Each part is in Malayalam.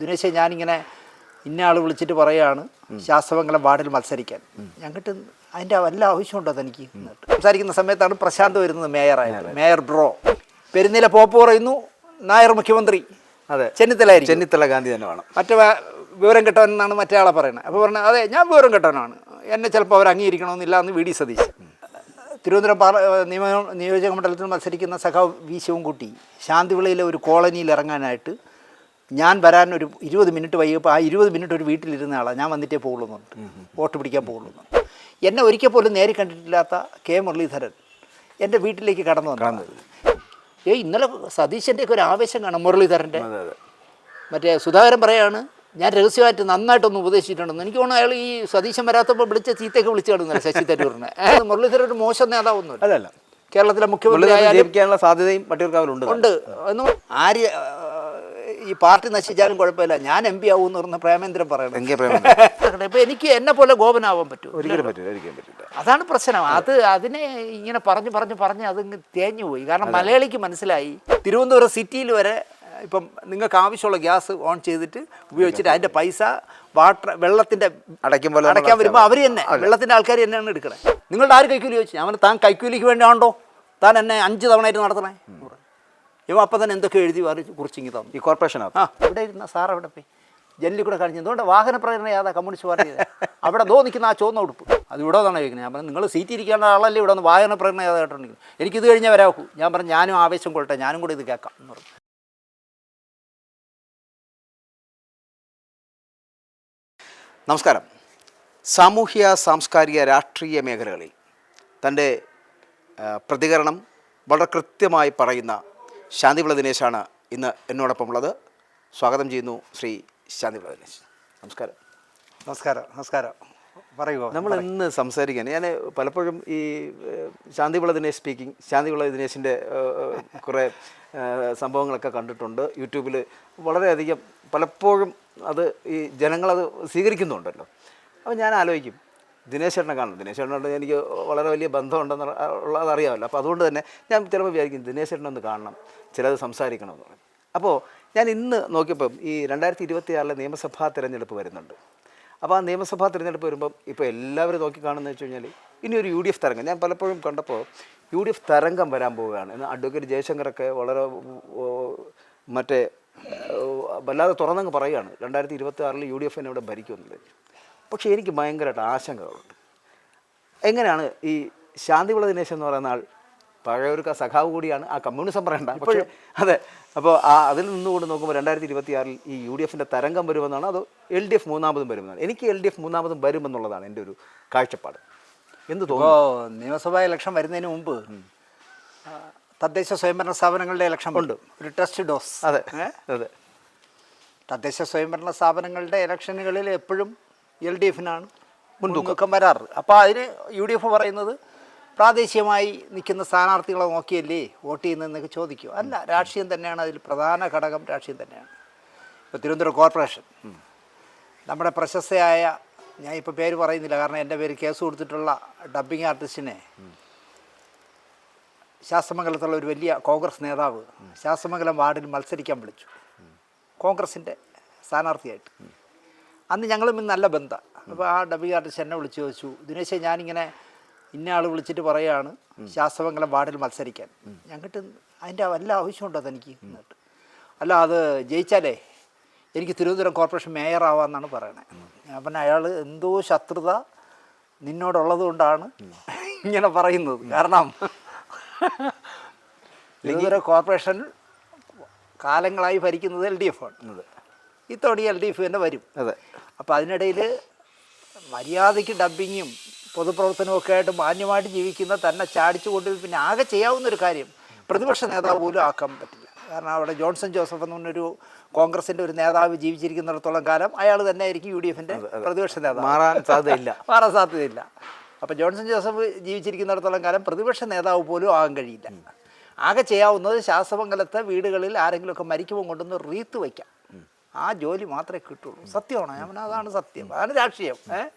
ദിനേശ് ഞാനിങ്ങനെ ഇന്ന ആൾ വിളിച്ചിട്ട് പറയുകയാണ് ശാസ്ത്രമംഗലം വാർഡിൽ മത്സരിക്കാൻ. ഞങ്ങൾക്ക് അതിന്റെ വല്ല ആവശ്യമുണ്ടോ തനിക്ക്? സംസാരിക്കുന്ന സമയത്താണ് പ്രശാന്ത് വരുന്നത് മേയറായിട്ട്. Mayor bro. പെരുന്നില പോപ്പ് പറയുന്നു നായർ മുഖ്യമന്ത്രി. അതെ. ചെന്നിത്തല ചെന്നിത്തല ഗാന്ധി തന്നെ വേണം. മറ്റേ വിവരം കെട്ടവൻ എന്നാണ് മറ്റേ ആളെ പറയുന്നത് അപ്പോൾ പറഞ്ഞത് അതെ ഞാൻ വിവരം കെട്ടവനാണ്. എന്നെ ചിലപ്പോൾ അവർ അംഗീകരിക്കണമെന്നില്ല എന്ന് വി ഡി സതീശ് തിരുവനന്തപുരം പാർ നിയമ നിയോജക മണ്ഡലത്തിൽ മത്സരിക്കുന്ന സഖാവ് വി ശിവൻകുട്ടി ശാന്തിവിളയിലെ ഒരു കോളനിയിൽ ഇറങ്ങാനായിട്ട് ഞാൻ വരാൻ ഒരു ഇരുപത് മിനിറ്റ് വൈകിയപ്പോൾ ആ ഇരുപത് മിനിറ്റ് ഒരു വീട്ടിലിരുന്ന ആളാണ് ഞാൻ വന്നിട്ടേ പോകുള്ളൂ വോട്ട് പിടിക്കാൻ പോകുള്ളൂ എന്നെ ഒരിക്കൽ പോലും നേരി കണ്ടിട്ടില്ലാത്ത കെ മുരളീധരൻ എന്റെ വീട്ടിലേക്ക് കടന്നു വന്നു. ഏ ഇന്നലെ സതീശന്റെയൊക്കെ ഒരു ആവേശം കാണാം മുരളീധരന്റെ മറ്റേ സുധാകരൻ പറയാണ് ഞാൻ രഹസ്യമായിട്ട് നന്നായിട്ടൊന്ന് ഉപദേശിച്ചിട്ടുണ്ടെന്ന് എനിക്ക് തോന്നുന്നു അയാൾ ഈ സതീശൻ വരാത്തപ്പോൾ വിളിച്ച ചീത്തയൊക്കെ വിളിച്ചു കിടന്നില്ല ശശി തരൂരിനെ. ഏ, മുരളീധരൻ ഒരു മോശം നേതാവൊന്നുമില്ല. അതല്ല. കേരളത്തിലെ മുഖ്യമന്ത്രി സാധ്യതയും ഉണ്ട്. എന്നും ആര് ആ, ഈ പാർട്ടി നശിച്ചാലും കുഴപ്പമില്ല. ഞാൻ എം പി ആവും എന്ന് പറഞ്ഞ പ്രേമേന്ദ്രൻ പറയണം. ഇപ്പൊ എനിക്ക് എന്നെ പോലെ ഗോപനാവാൻ പറ്റും. ഒരിക്കലും പറ്റില്ല ഒരിക്കലും പറ്റില്ല അതാണ് പ്രശ്നം. അത്. അതിനെ ഇങ്ങനെ പറഞ്ഞു പറഞ്ഞു പറഞ്ഞ് അത് തേഞ്ഞു പോയി. കാരണം മലയാളിക്ക് മനസ്സിലായി തിരുവനന്തപുരം സിറ്റിയിൽ വരെ ഇപ്പം നിങ്ങൾക്ക് ആവശ്യമുള്ള ഗ്യാസ് ഓൺ ചെയ്തിട്ട് ഉപയോഗിച്ചിട്ട് അതിന്റെ പൈസ വാട്ടർ വെള്ളത്തിന്റെ അടയ്ക്കും പോലെ അടയ്ക്കാൻ വരുമ്പോൾ അവർ തന്നെ വെള്ളത്തിന്റെ ആൾക്കാർ തന്നെയാണ് എടുക്കണേ. നിങ്ങളുടെ ആര് കൈക്കൂലി ചോദിച്ചു? ഞാൻ താൻ കൈക്കൂലിക്ക് വേണ്ടിയാണോ താൻ എന്നെ അഞ്ച് തവണയായിട്ട് നടത്തണേ. ഇവ അപ്പം തന്നെ എന്തൊക്കെ എഴുതി പറഞ്ഞു കുറിച്ചിങ്ങി തന്നു. ഈ കോർപ്പറേഷൻ ആ ഇവിടെ ഇരുന്ന? സാർ അവിടെ പോയി? ജനലിൽ കൂടെ കാണിച്ചു എന്തുകൊണ്ട് വാഹന പ്രകടനം ഏതാ കമ്മ്യൂണിസ്റ്റ് പാർട്ടി അവിടെ ദോ നിൽക്കുന്ന ആ ചുവന്ന ഉടുപ്പ്. അത് ഇവിടെ നിന്നാണ് ചോദിക്കുന്നത്. ഞാൻ പറഞ്ഞു നിങ്ങൾ സീറ്റ് ഇരിക്കുന്ന ആളല്ലേ ഇവിടെ ഒന്ന് വാഹന പ്രകടനം ഏതാ കേട്ടിട്ടുണ്ടെങ്കിൽ എനിക്കിത് കഴിഞ്ഞാൽ വരാക്കൂ ഞാൻ പറഞ്ഞു ഞാനും ആവേശം കൊള്ളട്ടെ ഞാനും കൂടെ ഇത് കേൾക്കാം എന്ന് പറഞ്ഞു. നമസ്കാരം. സാമൂഹ്യ സാംസ്കാരിക രാഷ്ട്രീയ മേഖലകളിൽ തന്റെ പ്രതികരണം വളരെ കൃത്യമായി പറയുന്ന ശാന്തിവിള ദിനേശാണ് ഇന്ന് എന്നോടൊപ്പം ഉള്ളത് സ്വാഗതം ചെയ്യുന്നു ശ്രീ ശാന്തിവിള ദിനേശ് നമസ്കാരം. നമസ്കാരം നമസ്കാരം. പറയുമോ നമ്മൾ ഇന്ന് സംസാരിക്കാൻ ഞാൻ പലപ്പോഴും ഈ ശാന്തിവിള ദിനേശ് സ്പീക്കിംഗ് ശാന്തിവിള ദിനേശിന്റെ കുറേ സംഭവങ്ങളൊക്കെ കണ്ടിട്ടുണ്ട് യൂട്യൂബിൽ. വളരെയധികം പലപ്പോഴും അത് ഈ ജനങ്ങളത് സ്വീകരിക്കുന്നുണ്ടല്ലോ. അപ്പോൾ ഞാൻ ആലോചിക്കും ദിനേശ് ചേട്ടനെ കാണണം. ദിനേശേട്ടനോട് എനിക്ക് വളരെ വലിയ ബന്ധമുണ്ടെന്ന് ഉള്ളത് അറിയാമല്ലോ. അപ്പോൾ അതുകൊണ്ട് തന്നെ ഞാൻ ചിലപ്പോൾ വിചാരിക്കും ദിനേശേട്ടനെ ഒന്ന് കാണണം ചിലത് സംസാരിക്കണമെന്ന് പറയും. അപ്പോൾ ഞാൻ ഇന്ന് നോക്കിയപ്പം ഈ രണ്ടായിരത്തി ഇരുപത്തി ആറിലെ നിയമസഭാ തിരഞ്ഞെടുപ്പ് വരുന്നുണ്ട്. അപ്പോൾ ആ നിയമസഭാ തിരഞ്ഞെടുപ്പ് വരുമ്പം ഇപ്പോൾ എല്ലാവരും നോക്കി കാണുന്നത് വെച്ച് കഴിഞ്ഞാൽ ഇനി ഒരു യു ഡി എഫ് തരംഗം. ഞാൻ പലപ്പോഴും കണ്ടപ്പോൾ യു ഡി എഫ് തരംഗം വരാൻ പോവുകയാണ്. എന്ന് അഡ്വക്കേറ്റ് ജയശങ്കറൊക്കെ വളരെ മറ്റേ വല്ലാതെ തുറന്നങ്ങ് പറയുകയാണ്. രണ്ടായിരത്തി ഇരുപത്തി ആറിൽ യു ഡി എഫിനെ ഇവിടെ ഭരിക്കുമെന്നുള്ളത് പക്ഷേ എനിക്ക് ഭയങ്കരമായിട്ട് ആശങ്കകളുണ്ട്. എങ്ങനെയാണ് ഈ ശാന്തിവിള ദിനേശ് എന്ന് പറയുന്ന ആൾ പഴയ ഒരു ക- സഖാവ് കൂടിയാണ്. ആ കമ്മ്യൂണിസം പറയണ്ട. പക്ഷേ അതെ. അപ്പോൾ ആ അതിൽ നിന്നുകൊണ്ട് നോക്കുമ്പോൾ രണ്ടായിരത്തി ഇരുപത്തി ആറിൽ ഈ യു ഡി എഫിന്റെ തരംഗം വരുമെന്നാണ്. അതോ എൽ ഡി എഫ് മൂന്നാമതും വരുമെന്നാണ്. എനിക്ക് എൽ ഡി എഫ് മൂന്നാമതും വരുമെന്നുള്ളതാണ് എന്റെ ഒരു കാഴ്ചപ്പാട്. എന്ത് തോന്നുന്നു? നിയമസഭാ ഇലക്ഷൻ വരുന്നതിന് മുമ്പ് തദ്ദേശ സ്വയംഭരണ സ്ഥാപനങ്ങളുടെ ഇലക്ഷൻ ഉണ്ട്. ഒരു ടെസ്റ്റ് ഡോസ്. അതെ. അതെ. തദ്ദേശ സ്വയംഭരണ സ്ഥാപനങ്ങളുടെ ഇലക്ഷനുകളിൽ എപ്പോഴും എൽ ഡി എഫിനാണ് മുൻതൂക്കം. വരാറ്. അപ്പോൾ അതിന് യു ഡി എഫ് പറയുന്നത് പ്രാദേശികമായി നിൽക്കുന്ന സ്ഥാനാർത്ഥികളെ നോക്കിയല്ലേ വോട്ട് ചെയ്യുന്നതെന്നൊക്കെ ചോദിക്കും. അല്ല രാഷ്ട്രീയം തന്നെയാണ് അതിൽ പ്രധാന ഘടകം രാഷ്ട്രീയം തന്നെയാണ്. ഇപ്പോൾ തിരുവനന്തപുരം കോർപ്പറേഷൻ. നമ്മുടെ പ്രശസ്തയായ ഞാൻ ഇപ്പോൾ പേര് പറയുന്നില്ല കാരണം എന്റെ പേര് കേസ് കൊടുത്തിട്ടുള്ള ഡബ്ബിംഗ് ആർട്ടിസ്റ്റിനെ ശാസ്ത്രമംഗലത്തുള്ള ഒരു വലിയ കോൺഗ്രസ് നേതാവ് ശാസ്ത്രമംഗലം വാർഡിൽ മത്സരിക്കാൻ വിളിച്ചു. കോൺഗ്രസിന്റെ സ്ഥാനാർത്ഥിയായിട്ട്. അന്ന് ഞങ്ങളും ഇന്ന് നല്ല ബന്ധം. അപ്പോൾ ആ ഡബ്ല്യു ആർട്ടിസ്റ്റ് എന്നെ വിളിച്ചു ചോദിച്ചു ദിനേശ് ഞാനിങ്ങനെ ഇന്ന ആൾ വിളിച്ചിട്ട് പറയുകയാണ് ശാസ്ത്രമംഗലം വാർഡിൽ മത്സരിക്കാൻ. ഞങ്ങൾക്ക് അതിന്റെ വല്ല ആവശ്യമുണ്ടോ അതെനിക്ക് എന്നിട്ട് അല്ല അത് ജയിച്ചാലേ എനിക്ക് തിരുവനന്തപുരം കോർപ്പറേഷൻ മേയർ ആവാമെന്നാണ് പറയണത് പറഞ്ഞ അയാൾ എന്തോ ശത്രുത നിന്നോടുള്ളത് കൊണ്ടാണ് ഇങ്ങനെ പറയുന്നത്. കാരണം തിരുവനന്തപുരം കോർപ്പറേഷൻ കാലങ്ങളായി ഭരിക്കുന്നത് എൽ ഡി എഫ് ആണ്. ഇത്തവണ എൽ ഡി എഫ് തന്നെ വരും. അതെ. അപ്പോൾ അതിനിടയിൽ മര്യാദയ്ക്ക് ഡബിങ്ങും പൊതുപ്രവർത്തനവും ഒക്കെ ആയിട്ട് മാന്യമായിട്ട് ജീവിക്കുന്ന തന്നെ ചാടിച്ചു കൊണ്ട് പിന്നെ ആകെ ചെയ്യാവുന്ന ഒരു കാര്യം പ്രതിപക്ഷ നേതാവ് പോലും ആക്കാൻ പറ്റില്ല. കാരണം അവിടെ ജോൺസൺ ജോസഫ് എന്ന് പറഞ്ഞൊരു കോൺഗ്രസിന്റെ ഒരു നേതാവ് ജീവിച്ചിരിക്കുന്നിടത്തോളം കാലം അയാൾ തന്നെ ആയിരിക്കും യു ഡി എഫിന്റെ പ്രതിപക്ഷ നേതാവ്. മാറാൻ സാധ്യതയില്ല. മാറാൻ സാധ്യതയില്ല. അപ്പോൾ ജോൺസൺ ജോസഫ് ജീവിച്ചിരിക്കുന്നിടത്തോളം കാലം പ്രതിപക്ഷ നേതാവ് പോലും ആകാൻ കഴിയില്ല. ആകെ ചെയ്യാവുന്നത് ശാസ്ത്രമംഗലത്തെ വീടുകളിൽ ആരെങ്കിലുമൊക്കെ മരിക്കുമ്പോൾ കൊണ്ടൊന്ന് റീത്ത് വയ്ക്കാം. ആ ജോലി മാത്രമേ കിട്ടുള്ളൂ. സത്യമാണ്? ഞാൻ അതാണ് സത്യം. അതാണ് രാഷ്ട്രീയം. ഏഹ്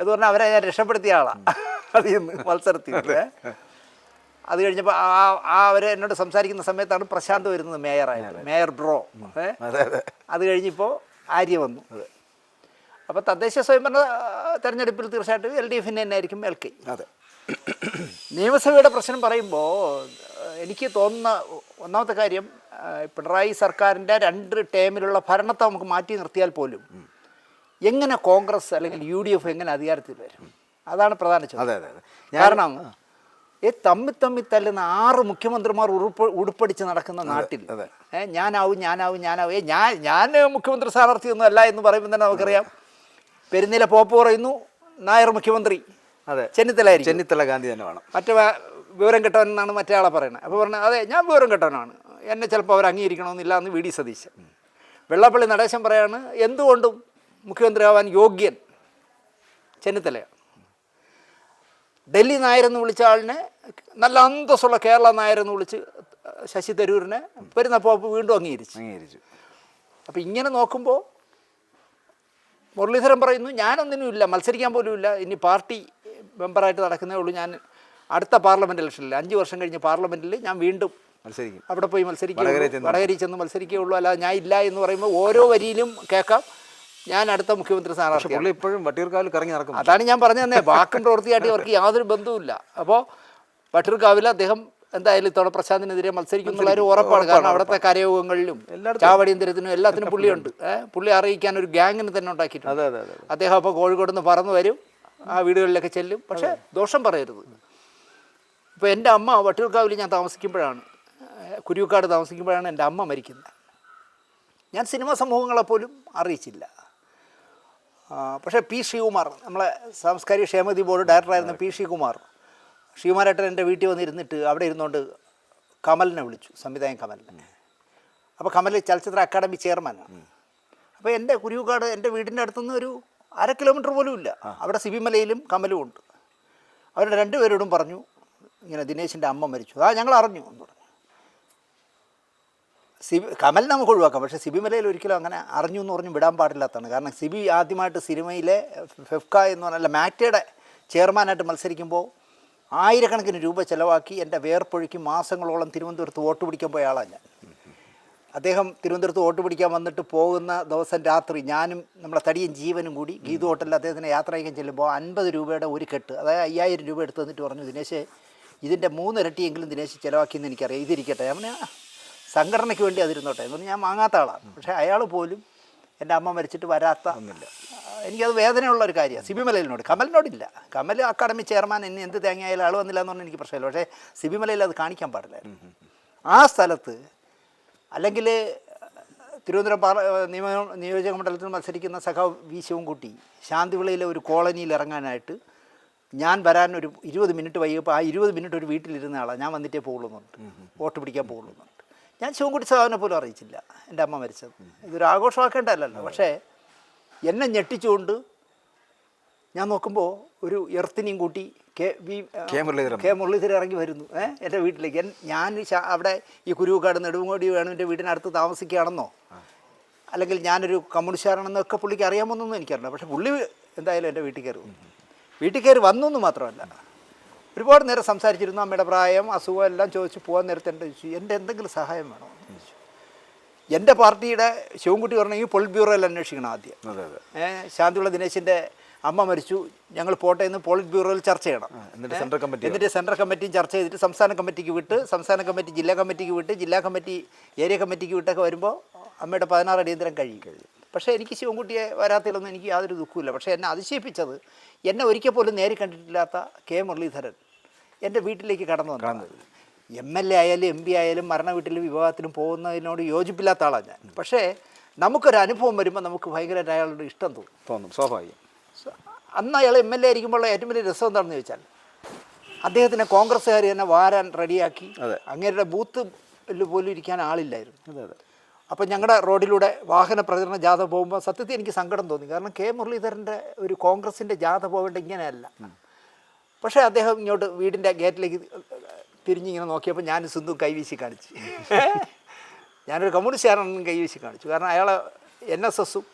എന്ന് പറഞ്ഞാൽ അവരെ ഞാൻ രക്ഷപ്പെടുത്തിയ ആളാണ് അതിൽ നിന്ന് മത്സരത്തിൽ അത് കഴിഞ്ഞപ്പോൾ ആ ആ അവർ എന്നോട് സംസാരിക്കുന്ന സമയത്താണ് പ്രശാന്ത് വരുന്നത് മേയറായിട്ട്. Mayor bro. അതെ കഴിഞ്ഞിപ്പോൾ ആര്യ വന്നു. അപ്പോൾ തദ്ദേശ സ്വയംഭരണ തെരഞ്ഞെടുപ്പിൽ തീർച്ചയായിട്ടും എൽ ഡി എഫിന് തന്നെ ആയിരിക്കും മേൽക്കൈ അതെ. നിയമസഭയുടെ പ്രശ്നം പറയുമ്പോൾ എനിക്ക് തോന്നുന്ന ഒന്നാമത്തെ കാര്യം പിണറായി സർക്കാരിന്റെ രണ്ട് ടേമിലുള്ള ഭരണത്തെ നമുക്ക് മാറ്റി നിർത്തിയാൽ പോലും എങ്ങനെ കോൺഗ്രസ് അല്ലെങ്കിൽ യു ഡി എഫ് എങ്ങനെ അധികാരത്തിൽ വരും? അതാണ് പ്രധാന ചോദ്യം. അതെ അതെ അതെ. കാരണം ഈ തമ്മി തമ്മി തല്ലുന്ന ആറ് മുഖ്യമന്ത്രിമാർ ഉറുപ്പ് ഉടുപ്പടിച്ച് നടക്കുന്ന നാട്ടിൽ ഞാനാവും ഞാനാവും ഞാനാവും ഏ ഞാൻ ഞാൻ മുഖ്യമന്ത്രി സ്ഥാനാർത്ഥി ഒന്നും അല്ല എന്ന് പറയുമ്പോൾ തന്നെ നമുക്കറിയാം. പെരുന്നില പോപ്പ് പറയുന്നു നായർ മുഖ്യമന്ത്രി. അതെ. ചെന്നിത്തല ചെന്നിത്തല ഗാന്ധി തന്നെ വേണം. മറ്റേ വിവരം കെട്ടവൻ എന്നാണ് മറ്റേ ആളെ പറയുന്നത് അപ്പോൾ പറഞ്ഞത് അതെ ഞാൻ വിവരം കെട്ടവനാണ്. എന്നെ ചിലപ്പോൾ അവർ അംഗീകരിക്കണമെന്നില്ല എന്ന് വി. ഡി. സതീശൻ. വെള്ളാപ്പള്ളി നടേശൻ പറയാണ് എന്തുകൊണ്ടും മുഖ്യമന്ത്രിയാവാൻ യോഗ്യൻ ചെന്നിത്തലയാണ് ഡൽഹി നായരെന്ന് വിളിച്ച ആളിനെ നല്ല അന്തസ്സുള്ള കേരള നായരെന്ന് വിളിച്ച് ശശി തരൂരിനെ വരുന്നപ്പോൾ വീണ്ടും അംഗീകരിച്ചു. അംഗീകരിച്ചു. അപ്പോൾ ഇങ്ങനെ നോക്കുമ്പോൾ മുരളീധരൻ പറയുന്നു ഞാനൊന്നിനും ഇല്ല മത്സരിക്കാൻ പോലും ഇല്ല ഇനി പാർട്ടി മെമ്പറായിട്ട് നടക്കുന്നേ ഉള്ളൂ. ഞാൻ അടുത്ത പാർലമെന്റ് ഇലക്ഷനിൽ അഞ്ച് വർഷം കഴിഞ്ഞ് പാർലമെന്റിൽ ഞാൻ വീണ്ടും മത്സരിക്കും. അവിടെ പോയി മത്സരിക്കും വടകരയിൽ ചെന്ന് മത്സരിക്കുകയുള്ളൂ അല്ലാതെ ഞാൻ ഇല്ല എന്ന് പറയുമ്പോൾ ഓരോ വരിയിലും കേൾക്കാം. ഞാൻ അടുത്ത മുഖ്യമന്ത്രി സ്ഥാനാർത്ഥി ഇപ്പോഴും വട്ടിയൂർക്കാവിൽ കറങ്ങി നടക്കും. അതാണ് ഞാൻ പറഞ്ഞു തന്നെ. വാക്കും പ്രവൃത്തിയായിട്ട് ഇവർക്ക് യാതൊരു ബന്ധവുമില്ല. അപ്പോൾ വട്ടിയൂർക്കാവിൽ അദ്ദേഹം എന്തായാലും ഇത്തവണ പ്രശാന്തിനെതിരെ മത്സരിക്കും എന്നുള്ള ഒരു ഉറപ്പാണ്. കാരണം അവിടുത്തെ കരയോഗങ്ങളിലും ചാവടിയന്തരത്തിനും എല്ലാത്തിനും പുള്ളിയുണ്ട്. പുള്ളി അറിയിക്കാൻ ഒരു ഗ്യാങ്ങിന് തന്നെ ഉണ്ടാക്കിയിട്ടുണ്ട്. അദ്ദേഹം അപ്പോൾ കോഴിക്കോട് നിന്ന് പറന്നു വരും. ആ വീടുകളിലൊക്കെ ചെല്ലും. പക്ഷേ ദോഷം പറയരുത്. ഇപ്പോൾ എന്റെ അമ്മ വട്ടിയൂർക്കാവിൽ ഞാൻ താമസിക്കുമ്പോഴാണ് കുരുവിക്കാട് താമസിക്കുമ്പോഴാണ് എന്റെ അമ്മ മരിക്കുന്നത്. ഞാൻ സിനിമാ സമൂഹങ്ങളെപ്പോലും അറിയിച്ചില്ല. പക്ഷേ പി ശ്രീകുമാർ നമ്മളെ സാംസ്കാരിക ക്ഷേമതി ബോർഡ് ഡയറക്ടറായിരുന്ന പി ശ്രീകുമാർ ശ്രീകുമാരേട്ടൻ എന്റെ വീട്ടിൽ വന്നിരുന്നിട്ട് അവിടെ ഇരുന്നുകൊണ്ട് കമലിനെ വിളിച്ചു സംവിധായകൻ കമലിനെ. അപ്പോൾ കമൽ ചലച്ചിത്ര അക്കാദമി ചെയർമാനാണ്. അപ്പോൾ എന്റെ കുരുവിക്കാട് എന്റെ വീടിന്റെ അടുത്തുനിന്ന് ഒരു അര കിലോമീറ്റർ പോലും ഇല്ല. അവിടെ സിബിമലയിലും കമലും ഉണ്ട്. അവരുടെ രണ്ടുപേരോടും പറഞ്ഞു ഇങ്ങനെ ദിനേശിന്റെ അമ്മ മരിച്ചു. ആ ഞങ്ങൾ അറിഞ്ഞു എന്ന് പറഞ്ഞു. സിബി കമൽ നമുക്ക് ഒഴിവാക്കാം പക്ഷേ സിബിമലയിൽ ഒരിക്കലും അങ്ങനെ അറിഞ്ഞു എന്ന് പറഞ്ഞ് വിടാൻ പാടില്ലാത്തതാണ്. കാരണം സിബി ആദ്യമായിട്ട് സിനിമയിലെ ഫെഫ്ക എന്ന് പറഞ്ഞാൽ മാറ്റയുടെ ചെയർമാനായിട്ട് മത്സരിക്കുമ്പോൾ ആയിരക്കണക്കിന് രൂപ ചിലവാക്കി എന്റെ വേർപ്പൊഴുക്കി മാസങ്ങളോളം തിരുവനന്തപുരത്ത് വോട്ട് പിടിക്കാൻ പോയ ആളാണ് ഞാൻ. അദ്ദേഹം തിരുവനന്തപുരത്ത് വോട്ട് പിടിക്കാൻ വന്നിട്ട് പോകുന്ന ദിവസം രാത്രി ഞാനും നമ്മളെ തടിയും ജീവനും കൂടി ഗീതു ഹോട്ടലിൽ അദ്ദേഹത്തിന് യാത്ര അയക്കാൻ ചെല്ലുമ്പോൾ അൻപത് രൂപയുടെ ഒരു കെട്ട് അതായത് അയ്യായിരം രൂപ എടുത്ത് തന്നിട്ട് പറഞ്ഞു ദിനേശ് ഇതിന്റെ മൂന്നിരട്ടിയെങ്കിലും ദിനേശ് ചിലവാക്കിയെന്ന് എനിക്കറിയാം. ഇതിരിക്കട്ടെ. അവന് പറഞ്ഞു, "ആ, സംഘടനയ്ക്ക് വേണ്ടി അതിരുന്നോട്ടെ. എന്ന് ഞാൻ വാങ്ങാത്ത ആളാണ് പക്ഷേ അയാൾ പോലും എന്റെ അമ്മ മരിച്ചിട്ട് വരാത്ത എനിക്കത് വേദനയുള്ള ഒരു കാര്യമാണ്. സിബിമലയിലിനോട്. കമലിനോടില്ല. കമൽ അക്കാഡമി ചെയർമാൻ എന്നെ എന്ത് തേങ്ങയായാലും ആൾ വന്നില്ല എന്ന് പറഞ്ഞാൽ എനിക്ക് പ്രശ്നമില്ല. പക്ഷേ സിബിമലയിൽ അത് കാണിക്കാൻ പാടില്ലായിരുന്നു. ആ സ്ഥലത്ത് അല്ലെങ്കിൽ തിരുവനന്തപുരം പാർ നിയമ നിയോജക മണ്ഡലത്തിൽ മത്സരിക്കുന്ന സഖാവ് വി ശിവൻകുട്ടി ശാന്തിവിളയിലെ ഒരു കോളനിയിൽ ഇറങ്ങാനായിട്ട് ഞാൻ വരാൻ ഒരു ഇരുപത് മിനിറ്റ് വൈകിയപ്പോൾ ആ ഇരുപത് മിനിറ്റ് ഒരു വീട്ടിലിരുന്ന ആളാണ് ഞാൻ വന്നിട്ടേ പോകുള്ളുന്നുണ്ട് വോട്ട് പിടിക്കാൻ പോകുള്ളുന്നുണ്ട് ഞാൻ ശിവൻകുട്ടി സാധാരണ പോലും അറിയിച്ചില്ല. എന്റെ അമ്മ മരിച്ചത്. ഇതൊരു ആഘോഷമാക്കേണ്ടതല്ലല്ലോ. പക്ഷേ എന്നെ ഞെട്ടിച്ചുകൊണ്ട് ഞാൻ നോക്കുമ്പോൾ ഒരു എർത്തിനെയും കൂട്ടി K V K Muraleedharan. K Muraleedharan ഇറങ്ങി വരുന്നു. ഏഹ് എന്റെ വീട്ടിലേക്ക്. ഞാൻ അവിടെ ഈ കുരുവുകാട് നെടുമുടി എന്റെ വീടിനടുത്ത് താമസിക്കുകയാണെന്നോ? അല്ലെങ്കിൽ ഞാനൊരു കമ്മ്യൂണിസ്റ്റുകാരാണെന്നൊക്കെ പുള്ളിക്ക് അറിയാമെന്നൊന്നും എനിക്കറിയില്ല. പക്ഷേ പുള്ളി എന്തായാലും എന്റെ വീട്ടിൽ കയറി വീട്ടിൽ കയറി വന്നു എന്ന് മാത്രമല്ല. ഒരുപാട് നേരം സംസാരിച്ചിരുന്നു അമ്മയുടെ പ്രായം അസുഖം എല്ലാം ചോദിച്ചു പോകാൻ നേരത്തെ എന്റെ ചോദിച്ചു എന്റെ എന്തെങ്കിലും സഹായം വേണോ? എന്ന് ചോദിച്ചു. എന്റെ പാർട്ടിയുടെ ശിവൻകുട്ടി ഈ പൊളിറ്റ് ബ്യൂറോയിൽ അന്വേഷിക്കണം ആദ്യം. ശാന്തിയുള്ള ദിനേശിന്റെ അമ്മ മരിച്ചു ഞങ്ങൾ പോട്ടെ എന്ന് പോളിറ്റ് ബ്യൂറോയിൽ ചർച്ച ചെയ്യണം. എന്നിട്ട് സെൻട്രൽ കമ്മിറ്റി എന്നിട്ട് സെൻട്രൽ കമ്മിറ്റിയും ചർച്ച ചെയ്തിട്ട് സംസ്ഥാന കമ്മിറ്റിക്ക് വിട്ട് സംസ്ഥാന കമ്മിറ്റി ജില്ലാ കമ്മിറ്റിക്ക് വിട്ട് ജില്ലാ കമ്മിറ്റി ഏരിയ കമ്മിറ്റിക്ക് വിട്ടൊക്കെ വരുമ്പോൾ അമ്മയുടെ പതിനാറ് അടിയന്തരം കഴിയും. പക്ഷേ എനിക്ക് ശിവൻകുട്ടിയെ വരാത്തതിലൊന്നും എനിക്ക് യാതൊരു ദുഃഖമില്ല പക്ഷേ എന്നെ അതിശയിപ്പിച്ചത് എന്നെ ഒരിക്കൽ പോലും നേരി കണ്ടിട്ടില്ലാത്ത കെ മുരളീധരൻ എന്റെ വീട്ടിലേക്ക് കടന്നു വന്നു എം എൽ എ ആയാലും എം പി ആയാലും മരണ വീട്ടിലും വിവാഹത്തിലും പോകുന്നതിനോട് യോജിപ്പില്ലാത്ത ആളാണ് ഞാൻ. പക്ഷേ നമുക്കൊരു അനുഭവം വരുമ്പോൾ നമുക്ക് ഭയങ്കരമായിട്ട് അയാളുടെ ഇഷ്ടം തോന്നും. തോന്നും സ്വാഭാവികം. അന്ന് അയാൾ എം എൽ എ ആയിരിക്കുമ്പോൾ ഏറ്റവും വലിയ രസം എന്താണെന്ന് ചോദിച്ചാൽ അദ്ദേഹത്തിനെ കോൺഗ്രസ്സുകാർ തന്നെ വാരാൻ റെഡിയാക്കി. അങ്ങേരുടെ ബൂത്ത് പോലും ഇരിക്കാൻ ആളില്ലായിരുന്നു. അതെ അതെ. അപ്പം ഞങ്ങളുടെ റോഡിലൂടെ വാഹന പ്രചരണ ജാഥ പോകുമ്പോൾ സത്യത്തിൽ എനിക്ക് സങ്കടം തോന്നി. കാരണം കെ മുരളീധരന്റെ ഒരു കോൺഗ്രസിന്റെ ജാഥ പോകേണ്ട ഇങ്ങനെയല്ല. പക്ഷേ അദ്ദേഹം ഇങ്ങോട്ട് വീടിന്റെ ഗേറ്റിലേക്ക് തിരിഞ്ഞിങ്ങനെ നോക്കിയപ്പോൾ ഞാൻ സിന്ധു കൈവീശി കാണിച്ചു. ഞാനൊരു കമ്മ്യൂണിസ്റ്റുകാരനും കൈവീശി കാണിച്ചു. കാരണം അയാളെ എൻ എസ് എസും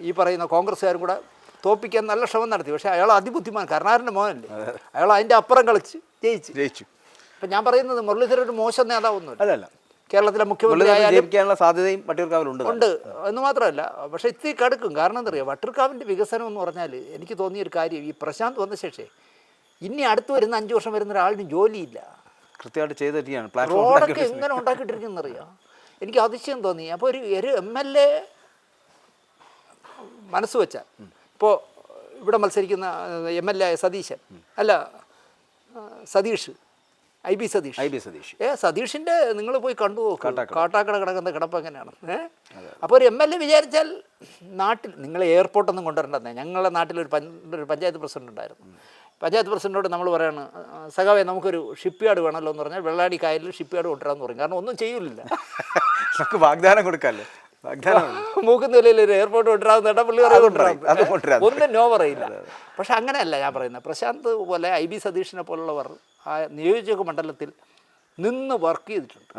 ഈ പറയുന്ന കോൺഗ്രസ്സുകാരും കൂടെ തോപ്പിക്കാൻ നല്ല ശ്രമം നടത്തി. പക്ഷേ അയാൾ അതിബുദ്ധിമാൻ. കരുണാകരന്റെ മോനല്ലേ. അയാൾ അതിന്റെ അപ്പുറം കളിച്ച് ജയിച്ചു. ജയിച്ചു. അപ്പം ഞാൻ പറയുന്നത് മുരളീധരൻ ഒരു മോശം നേതാവൊന്നുമില്ല. അതല്ല. കേരളത്തിലെ മുഖ്യമന്ത്രിയായാലും സാധ്യതയും വട്ടിയൂർക്കാവിലുണ്ട്. ഉണ്ട് എന്ന് മാത്രമല്ല പക്ഷേ ഇത്തിരി കടുക്കും. കാരണം എന്താ പറയുക വട്ടിയൂർക്കാവിന്റെ വികസനം എന്ന് പറഞ്ഞാൽ എനിക്ക് തോന്നിയ ഒരു കാര്യം ഈ പ്രശാന്ത് വന്ന ശേഷേ ഇനി അടുത്ത് വരുന്ന അഞ്ച് വർഷം വരുന്ന ഒരാളിന് ജോലിയില്ല. കൃത്യമായിട്ട് ചെയ്തിരിക്കുകയാണ് റോഡൊക്കെ എങ്ങനെ ഉണ്ടാക്കിയിട്ടിരിക്കുന്നറിയാം എനിക്ക് അതിശയം തോന്നി. അപ്പോൾ ഒരു ഒരു എം എൽ എ മനസ്സ് വെച്ചാൽ ഇപ്പോൾ ഇവിടെ മത്സരിക്കുന്ന എം എൽ എ സതീശൻ അല്ല Satheesh I B Satheesh. I B Satheesh. ഏ സതീഷിന്റെ നിങ്ങൾ പോയി കണ്ടു നോക്കൂ. കാട്ടാക്കട. കിടക്കുന്ന കിടപ്പ് എങ്ങനെയാണ്? ഏഹ് അപ്പോൾ ഒരു എം എൽ എ വിചാരിച്ചാൽ നാട്ടിൽ നിങ്ങൾ എയർപോർട്ടൊന്നും കൊണ്ടുവരണ്ടെന്നേ. ഞങ്ങളുടെ നാട്ടിലൊരു ഒരു പഞ്ചായത്ത് പ്രസിഡന്റ് ഉണ്ടായിരുന്നു. പഞ്ചായത്ത് പ്രസിഡന്റോട് നമ്മൾ പറയാണ് സഖാവേ നമുക്കൊരു ഷിപ്പ് യാർഡ് വേണമല്ലോ എന്ന് പറഞ്ഞാൽ വെള്ളാടി കായലിൽ ഷിപ്പ് യാർഡ് കൊണ്ടുവരാമെന്ന് പറയും. കാരണം ഒന്നും ചെയ്യൂലില്ല. നമുക്ക് വാഗ്ദാനം കൊടുക്കാമല്ലോ. വാഗ്ദാനം മൂക്കുന്നിലയിൽ ഒരു എയർപോർട്ട് കൊണ്ടുവരാതെ കേട്ടാൽ പുള്ളി കൊണ്ടുവരാം. ഒന്നും നോ പറയില്ല. പക്ഷെ അങ്ങനെയല്ല ഞാൻ പറയുന്നത്. പ്രശാന്ത് പോലെ ഐ ബി സതീഷിനെ പോലുള്ളവർ ആ നിയോജക മണ്ഡലത്തിൽ നിന്ന് വർക്ക് ചെയ്തിട്ടുണ്ട്.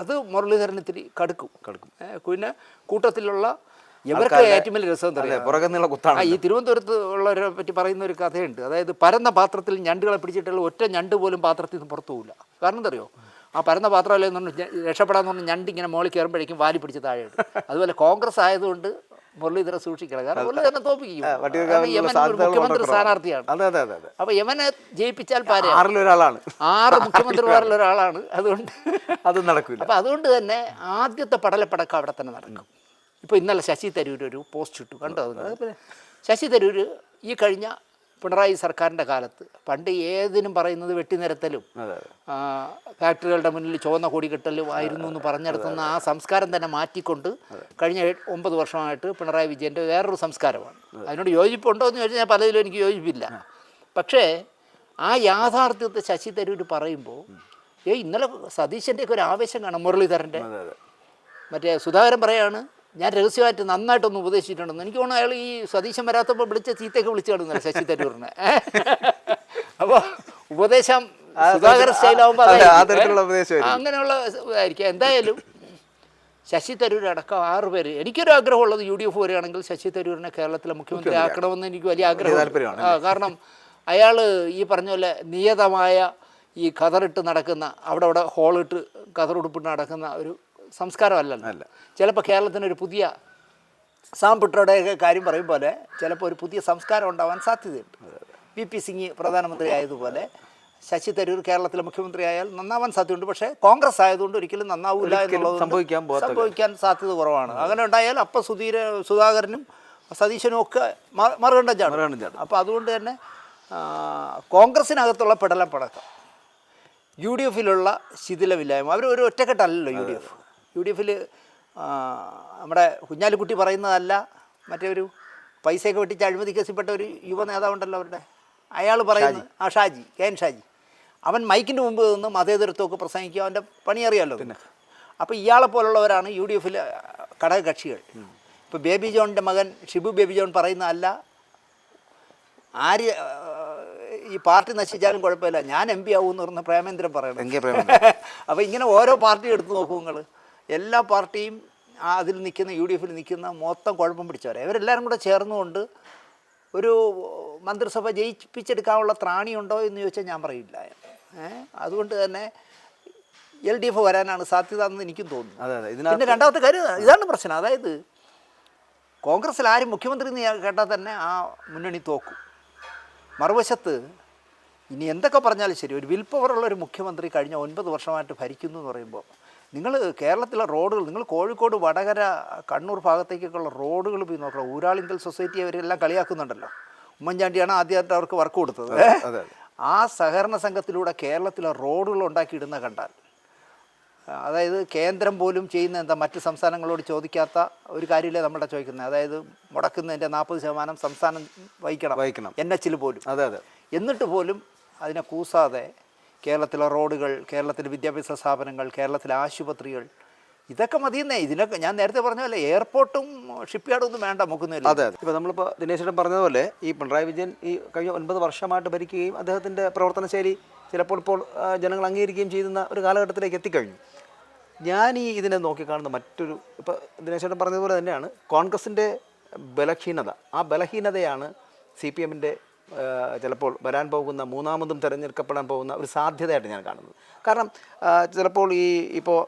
അതെ മുരളീധരൻ ഇത്തിരി കടുക്കും. കടുക്കും. പിന്നെ കൂട്ടത്തിലുള്ള ഇവർക്ക് ഏറ്റവും വലിയ രസം എന്താ ഈ തിരുവനന്തപുരത്ത് ഉള്ളവരെ പറ്റി പറയുന്ന ഒരു കഥയുണ്ട്. അതായത് പരന്ന പാത്രത്തിൽ ഞണ്ടുകളെ പിടിച്ചിട്ടുള്ള ഒറ്റ ഞണ്ട് പോലും പാത്രത്തിൽ നിന്ന് പുറത്തു പോകില്ല കാരണം എന്താ അറിയോ? ആ പരന്ന പാത്രമല്ലേ എന്ന് പറഞ്ഞ് രക്ഷപ്പെടാന്ന് പറഞ്ഞ് ഞണ്ട് ഇങ്ങനെ മോളിൽ കയറുമ്പോഴേക്കും വാലി പിടിച്ച് താഴെ അതുപോലെ കോൺഗ്രസ് ആയതുകൊണ്ട് മുരളീധരൻ സൂക്ഷിക്കണം. കാരണം മുരളീധരനെ തോപ്പിക്കും മുഖ്യമന്ത്രി സ്ഥാനാർത്ഥിയാണ്. അപ്പൊ യമനെ ജയിപ്പിച്ചാൽ ആറിലൊരാളാണ്. ആറ് മുഖ്യമന്ത്രിമാരിൽ ഒരാളാണ്. അതുകൊണ്ട് അത് നടക്കില്ല അപ്പൊ അതുകൊണ്ട് തന്നെ ആദ്യത്തെ പടലപ്പടക്കം അവിടെ തന്നെ നടക്കും. ഇപ്പൊ ഇന്നലെ ശശി തരൂർ ഒരു പോസ്റ്റ് ഇട്ടു. കണ്ടോ? ശശി തരൂർ ഈ കഴിഞ്ഞ പിണറായി സർക്കാരിന്റെ കാലത്ത് പണ്ട് ഏതിനും പറയുന്നത് വെട്ടിനിരത്തലും ഫാക്ടറികളുടെ മുന്നിൽ ചുവന്ന കൊടി കെട്ടലും ആയിരുന്നു എന്ന് പറഞ്ഞിടത്തുന്ന ആ സംസ്കാരം തന്നെ മാറ്റിക്കൊണ്ട് കഴിഞ്ഞ ഒമ്പത് വർഷമായിട്ട് പിണറായി വിജയന്റെ വേറൊരു സംസ്കാരമാണ്. അതിനോട് യോജിപ്പുണ്ടോ എന്ന് ചോദിച്ചാൽ ഞാൻ പലതിലും എനിക്ക് യോജിപ്പില്ല. പക്ഷേ ആ യാഥാർത്ഥ്യത്തെ ശശി തരൂർ പറയുമ്പോൾ ഏ ഇന്നലെ സതീശന്റെയൊക്കെ ഒരു ആവേശം കാണാം മുരളീധരന്റെ. മറ്റേ സുധാകരൻ പറയാണ് ഞാൻ രഹസ്യമായിട്ട് നന്നായിട്ടൊന്ന് ഉപദേശിച്ചിട്ടുണ്ടെന്ന്. എനിക്ക് തോന്നുന്നു അയാൾ ഈ സ്വദേശം വരാത്തപ്പോൾ വിളിച്ച ചീത്തയൊക്കെ വിളിച്ചു കിടന്നില്ല ശശി തരൂറിനെ അപ്പോൾ ഉപദേശം സുധാകരൻ സ്റ്റൈലാവുമ്പോൾ. അങ്ങനെയുള്ള ആയിരിക്കും. എന്തായാലും ശശി തരൂർ അടക്കം ആറ് പേര്. എനിക്കൊരു ആഗ്രഹമുള്ളത് യു ഡി എഫ് വരികയാണെങ്കിൽ ശശി തരൂരിനെ കേരളത്തിലെ മുഖ്യമന്ത്രി ആക്കണമെന്ന് എനിക്ക് വലിയ ആഗ്രഹം കാരണം അയാൾ ഈ പറഞ്ഞ പോലെ നിയതമായ ഈ കതറിട്ട് നടക്കുന്ന അവിടെ അവിടെ ഹോളിട്ട് കതറുടുപ്പിട്ട് നടക്കുന്ന ഒരു സംസ്കാരമല്ലല്ലോ. ചിലപ്പോൾ കേരളത്തിന് ഒരു പുതിയ സാം കാര്യം പറയും പോലെ ചിലപ്പോൾ ഒരു പുതിയ സംസ്കാരം ഉണ്ടാവാൻ സാധ്യതയുണ്ട്. വി പി സിംഗ് പ്രധാനമന്ത്രി ആയതുപോലെ ശശി തരൂർ കേരളത്തിലെ മുഖ്യമന്ത്രി ആയാൽ നന്നാവാൻ സാധ്യതയുണ്ട്. പക്ഷേ കോൺഗ്രസ് ആയതുകൊണ്ട് ഒരിക്കലും നന്നാവില്ല എന്നുള്ളത് സംഭവിക്കാൻ സംഭവിക്കാൻ സാധ്യത കുറവാണ്. അങ്ങനെ ഉണ്ടായാൽ അപ്പം സുധീര സുധാകരനും സതീശനും ഒക്കെ മ- മറുകണ്ഠം ചാടും. മറുകണ്ഠം അപ്പോൾ അതുകൊണ്ട് തന്നെ കോൺഗ്രസിനകത്തുള്ള പെടലം പടക്കം യു ഡി എഫിലുള്ള ശിഥിലമില്ലായ്മ അവർ ഒരു ഒറ്റക്കെട്ടല്ലല്ലോ U D F. U D എഫിൽ നമ്മുടെ കുഞ്ഞാലിക്കുട്ടി പറയുന്നതല്ല മറ്റേ ഒരു പൈസയൊക്കെ വെട്ടിച്ച് അഴിമതി കേസിൽപ്പെട്ട ഒരു യുവ നേതാവുണ്ടല്ലോ അവരുടെ. അയാൾ പറയുന്നത് ആ ഷാജി കെ എൻ ഷാജി. അവൻ മൈക്കിന്റെ മുമ്പ് നിന്ന് മതേതരത്വമൊക്കെ പ്രസംഗിക്കുക അവന്റെ പണി അറിയാമല്ലോ അപ്പോൾ ഇയാളെ പോലുള്ളവരാണ് യു ഡി എഫിലെ ഘടകകക്ഷികൾ. ഇപ്പോൾ ബേബി ജോണിന്റെ മകൻ ഷിബു ബേബി ജോൺ പറയുന്നതല്ല ആര് ഈ പാർട്ടി നശിച്ചാലും കുഴപ്പമില്ല ഞാൻ എം പി ആവും എന്ന് പറഞ്ഞ പ്രേമേന്ദ്രൻ പറയണം. അപ്പോൾ ഇങ്ങനെ ഓരോ പാർട്ടി എടുത്ത് നോക്കും നിങ്ങൾ എല്ലാ പാർട്ടിയും അതിൽ നിൽക്കുന്ന യു ഡി എഫിൽ നിൽക്കുന്ന മൊത്തം കുഴപ്പം പിടിച്ചവരെ. ഇവരെല്ലാവരും കൂടെ ചേർന്നുകൊണ്ട് ഒരു മന്ത്രിസഭ ജയിപ്പിച്ചെടുക്കാനുള്ള ത്രാണിയുണ്ടോ എന്ന് ചോദിച്ചാൽ ഞാൻ പറയില്ല. അതുകൊണ്ട് തന്നെ എൽ ഡി എഫ് വരാനാണ് സാധ്യത എന്ന് എനിക്കും തോന്നുന്നു. അതെ അതെ. പിന്നെ രണ്ടാമത്തെ കാര്യം ഇതാണ് പ്രശ്നം. അതായത് കോൺഗ്രസ്സിൽ ആരും മുഖ്യമന്ത്രി എന്ന് കേട്ടാൽ തന്നെ ആ മുന്നണി തോക്കും. മറുവശത്ത് ഇനി എന്തൊക്കെ പറഞ്ഞാലും ശരി ഒരു വിൽ പവറുള്ള ഒരു മുഖ്യമന്ത്രി കഴിഞ്ഞ ഒൻപത് വർഷമായിട്ട് ഭരിക്കുന്നു എന്ന് പറയുമ്പോൾ നിങ്ങൾ കേരളത്തിലെ റോഡുകൾ നിങ്ങൾ കോഴിക്കോട് വടകര കണ്ണൂർ ഭാഗത്തേക്കൊക്കെയുള്ള റോഡുകൾ പോയി നോക്കണം. ഊരാളിങ്കൽ സൊസൈറ്റി അവരെല്ലാം കളിയാക്കുന്നുണ്ടല്ലോ. ഉമ്മൻചാണ്ടിയാണ് ആദ്യമായിട്ട് അവർക്ക് വർക്ക് കൊടുത്തത്. ആ സഹകരണ സംഘത്തിലൂടെ കേരളത്തിലെ റോഡുകൾ ഉണ്ടാക്കിയിടുന്ന കണ്ടാൽ അതായത് കേന്ദ്രം പോലും ചെയ്യുന്ന എന്താ മറ്റ് സംസ്ഥാനങ്ങളോട് ചോദിക്കാത്ത ഒരു കാര്യമില്ലേ നമ്മുടെ ചോദിക്കുന്നത്? അതായത് മുടക്കുന്നതിന്റെ നാൽപ്പത് ശതമാനം സംസ്ഥാനം വഹിക്കണം. വഹിക്കണം. എൻ എച്ചിൽ പോലും. അതെ അതെ. എന്നിട്ട് പോലും അതിനെ കൂസാതെ കേരളത്തിലെ റോഡുകൾ കേരളത്തിലെ വിദ്യാഭ്യാസ സ്ഥാപനങ്ങൾ കേരളത്തിലെ ആശുപത്രികൾ ഇതൊക്കെ മതിയെന്നേ. ഇതിനൊക്കെ ഞാൻ നേരത്തെ പറഞ്ഞ പോലെ എയർപോർട്ടും ഷിപ്പ് യാർഡും ഒന്നും വേണ്ട മുക്കുന്നില്ല അതെ. അതെ ഇപ്പോൾ നമ്മളിപ്പോൾ ദിനേശേട്ടൻ പറഞ്ഞതുപോലെ ഈ പിണറായി വിജയൻ ഈ കഴിഞ്ഞ ഒൻപത് വർഷമായിട്ട് ഭരിക്കുകയും അദ്ദേഹത്തിന്റെ പ്രവർത്തന ശൈലി ചിലപ്പോൾ ഇപ്പോൾ ജനങ്ങൾ അംഗീകരിക്കുകയും ചെയ്യുന്ന ഒരു കാലഘട്ടത്തിലേക്ക് എത്തിക്കഴിഞ്ഞു. ഞാൻ ഈ ഇതിനെ നോക്കിക്കാണുന്ന മറ്റൊരു ഇപ്പോൾ ദിനേശേട്ടൻ പറഞ്ഞതുപോലെ തന്നെയാണ് കോൺഗ്രസിന്റെ ബലഹീനത. ആ ബലഹീനതയാണ് സി പി എമ്മിന്റെ ചിലപ്പോൾ വരാൻ പോകുന്ന മൂന്നാമതും തിരഞ്ഞെടുക്കപ്പെടാൻ പോകുന്ന ഒരു സാധ്യതയായിട്ട് ഞാൻ കാണുന്നത്. കാരണം ചിലപ്പോൾ ഈ ഇപ്പോൾ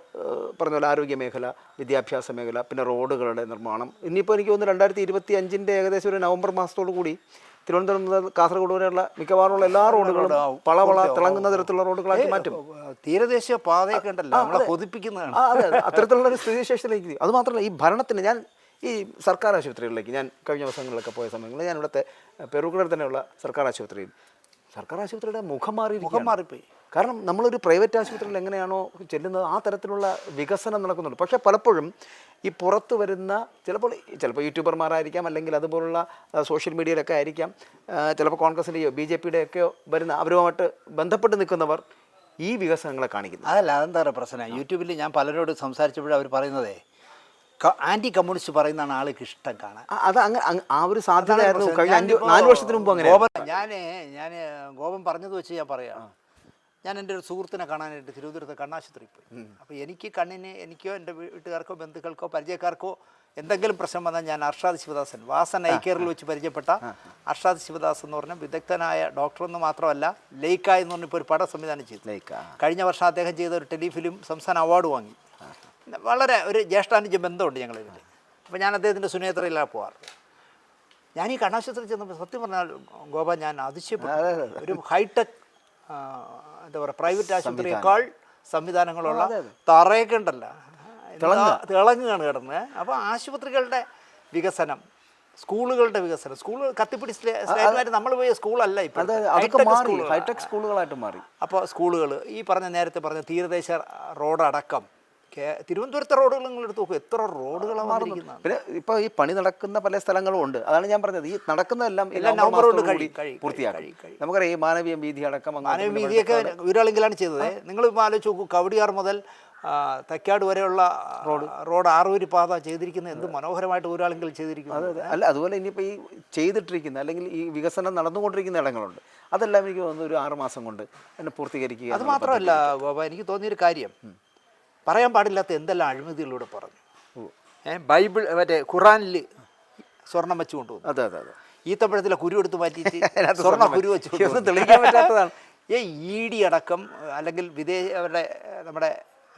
പറഞ്ഞ പോലെ ആരോഗ്യ മേഖല വിദ്യാഭ്യാസ മേഖല പിന്നെ റോഡുകളുടെ നിർമ്മാണം. ഇനിയിപ്പോൾ എനിക്ക് തോന്നുന്നു രണ്ടായിരത്തി ഇരുപത്തി അഞ്ചിന്റെ ഏകദേശം ഒരു നവംബർ മാസത്തോടു കൂടി തിരുവനന്തപുരം മുതൽ കാസർഗോഡ് വരെയുള്ള മിക്കവാറുള്ള എല്ലാ റോഡുകളും പളവള തിളങ്ങുന്ന തരത്തിലുള്ള റോഡുകളാക്കി മാറ്റും. തീരദേശ പാതയൊക്കെ ഉണ്ടല്ലോ. കൊതിപ്പിക്കുന്നതാണ്. അതെ. അത്തരത്തിലുള്ള ഒരു സ്ഥിതിവിശേഷത്തിലേക്ക് അത് മാത്രമല്ല ഈ ഭരണത്തിന് ഞാൻ ഈ സർക്കാർ ആശുപത്രികളിലേക്ക് ഞാൻ കഴിഞ്ഞ ദിവസങ്ങളിലൊക്കെ പോയ സമയങ്ങളിൽ ഞാൻ ഇവിടുത്തെ പെറുകുടർ തന്നെയുള്ള സർക്കാർ ആശുപത്രിയിൽ സർക്കാർ ആശുപത്രിയുടെ മുഖം മാറി മുഖം മാറിപ്പോയി. കാരണം നമ്മളൊരു പ്രൈവറ്റ് ആശുപത്രിയിൽ എങ്ങനെയാണോ ചെല്ലുന്നത് ആ തരത്തിലുള്ള വികസനം നടക്കുന്നുണ്ട്. പക്ഷേ പലപ്പോഴും ഈ പുറത്ത് വരുന്ന ചിലപ്പോൾ ചിലപ്പോൾ യൂട്യൂബർമാരായിരിക്കാം അല്ലെങ്കിൽ അതുപോലുള്ള സോഷ്യൽ മീഡിയയിലൊക്കെ ആയിരിക്കാം ചിലപ്പോൾ കോൺഗ്രസിന്റെയോ ബി ജെ പിയുടെയൊക്കെയോ വരുന്ന അവരുമായിട്ട് ബന്ധപ്പെട്ട് നിൽക്കുന്നവർ ഈ വികസനങ്ങളെ കാണിക്കുന്നത്. അതല്ല അതെന്താ പറയുക പ്രശ്നം? യൂട്യൂബിൽ ഞാൻ പലരോട് സംസാരിച്ചപ്പോഴും അവർ പറയുന്നതേ ആന്റി കമ്മ്യൂണിസ്റ്റ് പറയുന്നതാണ് ആൾക്ക് ഇഷ്ടം കാണാൻ. അത് അങ്ങ് അങ്ങ് ആ ഒരു സാധ്യതയായിരുന്നു കഴിഞ്ഞ അഞ്ച് നാല് വർഷത്തിന് മുമ്പ് അങ്ങനെ. ഞാൻ ഞാൻ ഗോപൻ പറഞ്ഞത് വെച്ച് ഞാൻ പറയാം. ഞാൻ എന്റെ ഒരു സുഹൃത്തിനെ കാണാനായിട്ട് തിരുവനന്തപുരത്ത് കണ്ണാശുപത്രിയിൽ പോയി. അപ്പോൾ എനിക്ക് കണ്ണിന് എനിക്കോ എന്റെ വീട്ടുകാർക്കോ ബന്ധുക്കൾക്കോ പരിചയക്കാർക്കോ എന്തെങ്കിലും പ്രശ്നം വന്നാൽ ഞാൻ അർഷാദ് ശിവദാസൻ വാസൻ ഐക്കേറിൽ വെച്ച് പരിചയപ്പെട്ട അർഷാദ് ശിവദാസ് എന്ന് പറഞ്ഞ വിദഗ്ധനായ ഡോക്ടർ എന്ന് മാത്രമല്ല ലൈക്ക എന്ന് പറഞ്ഞപ്പോൾ ഒരു പടം സംവിധാനം ചെയ്തു. കഴിഞ്ഞ വർഷം അദ്ദേഹം ചെയ്ത ഒരു ടെലിഫിലിം സംസ്ഥാന അവാർഡ് വാങ്ങി. വളരെ ഒരു ജ്യേഷ്ഠാനുജ ബന്ധമുണ്ട് ഞങ്ങളിതിൽ. അപ്പോൾ ഞാൻ അദ്ദേഹത്തിന്റെ സുനേത്രയിലാണ് പോവാറ്. ഞാൻ ഈ കണ്ണാശുപത്രി ചെന്നപ്പോൾ സത്യം പറഞ്ഞാൽ ഗോപ ഞാൻ അതിശയപ്പെട്ടു. ഒരു ഹൈടെക് എന്താ പറയുക പ്രൈവറ്റ് ആശുപത്രിയേക്കാൾ സംവിധാനങ്ങളുള്ള തറയൊക്കെ ഉണ്ടല്ല തിളങ്ങുകയാണ് കിടന്ന്. അപ്പോൾ ആശുപത്രികളുടെ വികസനം സ്കൂളുകളുടെ വികസനം സ്കൂൾ കത്തിപ്പിടി സ്റ്റേറ്റ്മാര് നമ്മൾ പോയ സ്കൂളല്ല ഇപ്പോൾ ഹൈടെക് സ്കൂളുകളായിട്ട് മാറി. അപ്പോൾ സ്കൂളുകൾ ഈ പറഞ്ഞ നേരത്തെ പറഞ്ഞ തീരദേശ റോഡ് അടക്കം തിരുവനന്തപുരത്തെ റോഡുകൾ നിങ്ങൾ എടുത്ത് നോക്കും. എത്ര റോഡുകളാണ് പിന്നെ ഇപ്പോൾ ഈ പണി നടക്കുന്ന പല സ്ഥലങ്ങളും ഉണ്ട്. അതാണ് ഞാൻ പറഞ്ഞത്. ഈ നടക്കുന്നതെല്ലാം എല്ലാം നവംബർ കൊണ്ട് പൂർത്തിയാക്കും. നമുക്കറിയാം ഈ മാനവീയ വീതി അടക്കം മാനവീയ മാനവ വീതിയൊക്കെ ഒരാളെങ്കിലാണ് ചെയ്തത്. നിങ്ങൾ ഇപ്പോൾ ആലോചിച്ച് നോക്കൂ. കവടിയാർ മുതൽ തക്കാട് വരെയുള്ള റോഡ്. റോഡ് ആറുവരി പാത ചെയ്തിരിക്കുന്ന എന്ത് മനോഹരമായിട്ട് ഒരാളെങ്കിൽ ചെയ്തിരിക്കുന്നത് അല്ല അതുപോലെ ഇനിയിപ്പോൾ ഈ ചെയ്തിട്ടിരിക്കുന്ന അല്ലെങ്കിൽ ഈ വികസനം നടന്നുകൊണ്ടിരിക്കുന്ന ഇടങ്ങളുണ്ട്. അതെല്ലാം എനിക്ക് തോന്നുന്നു ഒരു ആറ് മാസം കൊണ്ട് എന്നെ പൂർത്തീകരിക്കുക അത് മാത്രമല്ല എനിക്ക് തോന്നിയൊരു കാര്യം. പറയാൻ പാടില്ലാത്ത എന്തെല്ലാം അഴിമതികളിലൂടെ പറഞ്ഞു. ബൈബിൾ മറ്റേ ഖുറാനിൽ സ്വർണം വെച്ച് കൊണ്ടുപോകും അതെ അതെ അതെ. ഈത്തപ്പഴത്തിലെ കുരു എടുത്ത് മാറ്റിയിട്ട് സ്വർണ കുരു വെച്ച് തെളിയിക്കാൻ പറ്റാത്തതാണ്. ഏ ഇ ഡി അടക്കം അല്ലെങ്കിൽ വിദേശ അവരുടെ നമ്മുടെ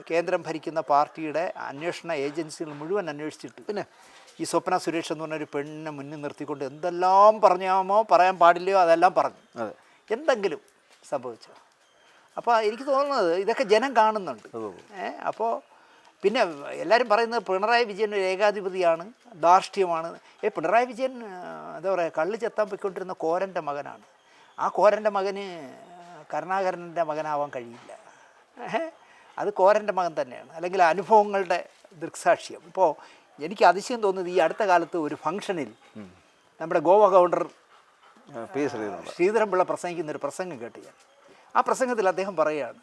കേന്ദ്രം ഭരിക്കുന്ന പാർട്ടിയുടെ അന്വേഷണ ഏജൻസികൾ മുഴുവൻ അന്വേഷിച്ചിട്ട് പിന്നെ? ഈ സ്വപ്ന സുരേഷ് എന്ന് പറഞ്ഞ ഒരു പെണ്ണിനെ മുന്നിൽ നിർത്തിക്കൊണ്ട് എന്തെല്ലാം പറഞ്ഞാമോ പറയാൻ പാടില്ലയോ അതെല്ലാം പറഞ്ഞു. അതെ. എന്തെങ്കിലും സംഭവിച്ചോ? അപ്പോൾ എനിക്ക് തോന്നുന്നത് ഇതൊക്കെ ജനം കാണുന്നുണ്ട്. ഏ അപ്പോൾ പിന്നെ എല്ലാവരും പറയുന്നത് പിണറായി വിജയൻ ഒരു ഏകാധിപതിയാണ് ധാർഷ്ട്യമാണ്. ഏ പിണറായി വിജയൻ എന്താ പറയുക കള്ളു ചെത്താൻ പോയിക്കൊണ്ടിരുന്ന കോരന്റെ മകനാണ്. ആ കോരന്റെ മകന് കരുണാകരന്റെ മകനാവാൻ കഴിയില്ല. അത് കോരന്റെ മകൻ തന്നെയാണ്. അല്ലെങ്കിൽ അനുഭവങ്ങളുടെ ദൃക്സാക്ഷ്യം. ഇപ്പോൾ എനിക്ക് അതിശയം തോന്നുന്നത് ഈ അടുത്ത കാലത്ത് ഒരു ഫംഗ്ഷനിൽ നമ്മുടെ ഗോവ ഗവർണർ ശ്രീധരൻപിള്ള പ്രസംഗിക്കുന്ന ഒരു പ്രസംഗം കേട്ട് ഞാൻ. ആ പ്രസംഗത്തിൽ അദ്ദേഹം പറയുകയാണ്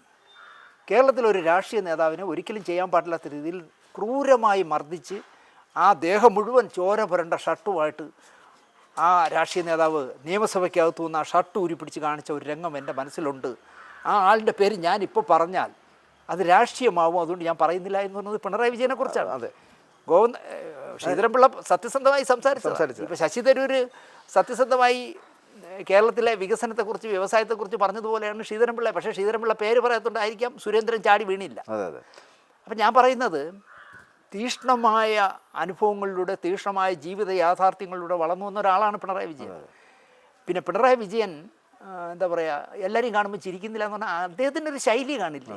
കേരളത്തിലൊരു രാഷ്ട്രീയ നേതാവിനെ ഒരിക്കലും ചെയ്യാൻ പാടില്ലാത്ത രീതിയിൽ ക്രൂരമായി മർദ്ദിച്ച് ആ ദേഹം മുഴുവൻ ചോര പുരണ്ട ഷർട്ടുമായിട്ട് ആ രാഷ്ട്രീയ നേതാവ് നിയമസഭയ്ക്കകത്തു നിന്ന് ആ ഷർട്ട് ഊരിപ്പിടിച്ച് കാണിച്ച ഒരു രംഗം എന്റെ മനസ്സിലുണ്ട്. ആ ആളിന്റെ പേര് ഞാനിപ്പോൾ പറഞ്ഞാൽ അത് രാഷ്ട്രീയമാവും അതുകൊണ്ട് ഞാൻ പറയുന്നില്ല എന്ന് പറഞ്ഞത് പിണറായി വിജയനെ കുറിച്ചാണ്. അതെ. ഗോവിന്ദ് ശ്രീധരൻപിള്ള സത്യസന്ധമായി സംസാരിച്ചു ഇപ്പോൾ ശശി തരൂർ സത്യസന്ധമായി കേരളത്തിലെ വികസനത്തെക്കുറിച്ച് വ്യവസായത്തെക്കുറിച്ച് പറഞ്ഞതുപോലെയാണ് ശ്രീധരൻപിള്ള. പക്ഷേ ശ്രീധരൻപിള്ള പേര് പറയാത്തതുകൊണ്ടായിരിക്കാം സുരേന്ദ്രൻ ചാടി വീണില്ല. അതെ അതെ. അപ്പം ഞാൻ പറയുന്നത് തീഷ്ണമായ അനുഭവങ്ങളിലൂടെ തീഷ്ണമായ ജീവിത യാഥാർത്ഥ്യങ്ങളിലൂടെ വളർന്നു വന്ന ഒരാളാണ് പിണറായി വിജയൻ. പിന്നെ പിണറായി വിജയൻ എന്താ പറയുക എല്ലാവരെയും കാണുമ്പോൾ ചിരിക്കുന്നില്ല എന്ന് പറഞ്ഞാൽ അദ്ദേഹത്തിന്റെ ഒരു ശൈലി കാണില്ല?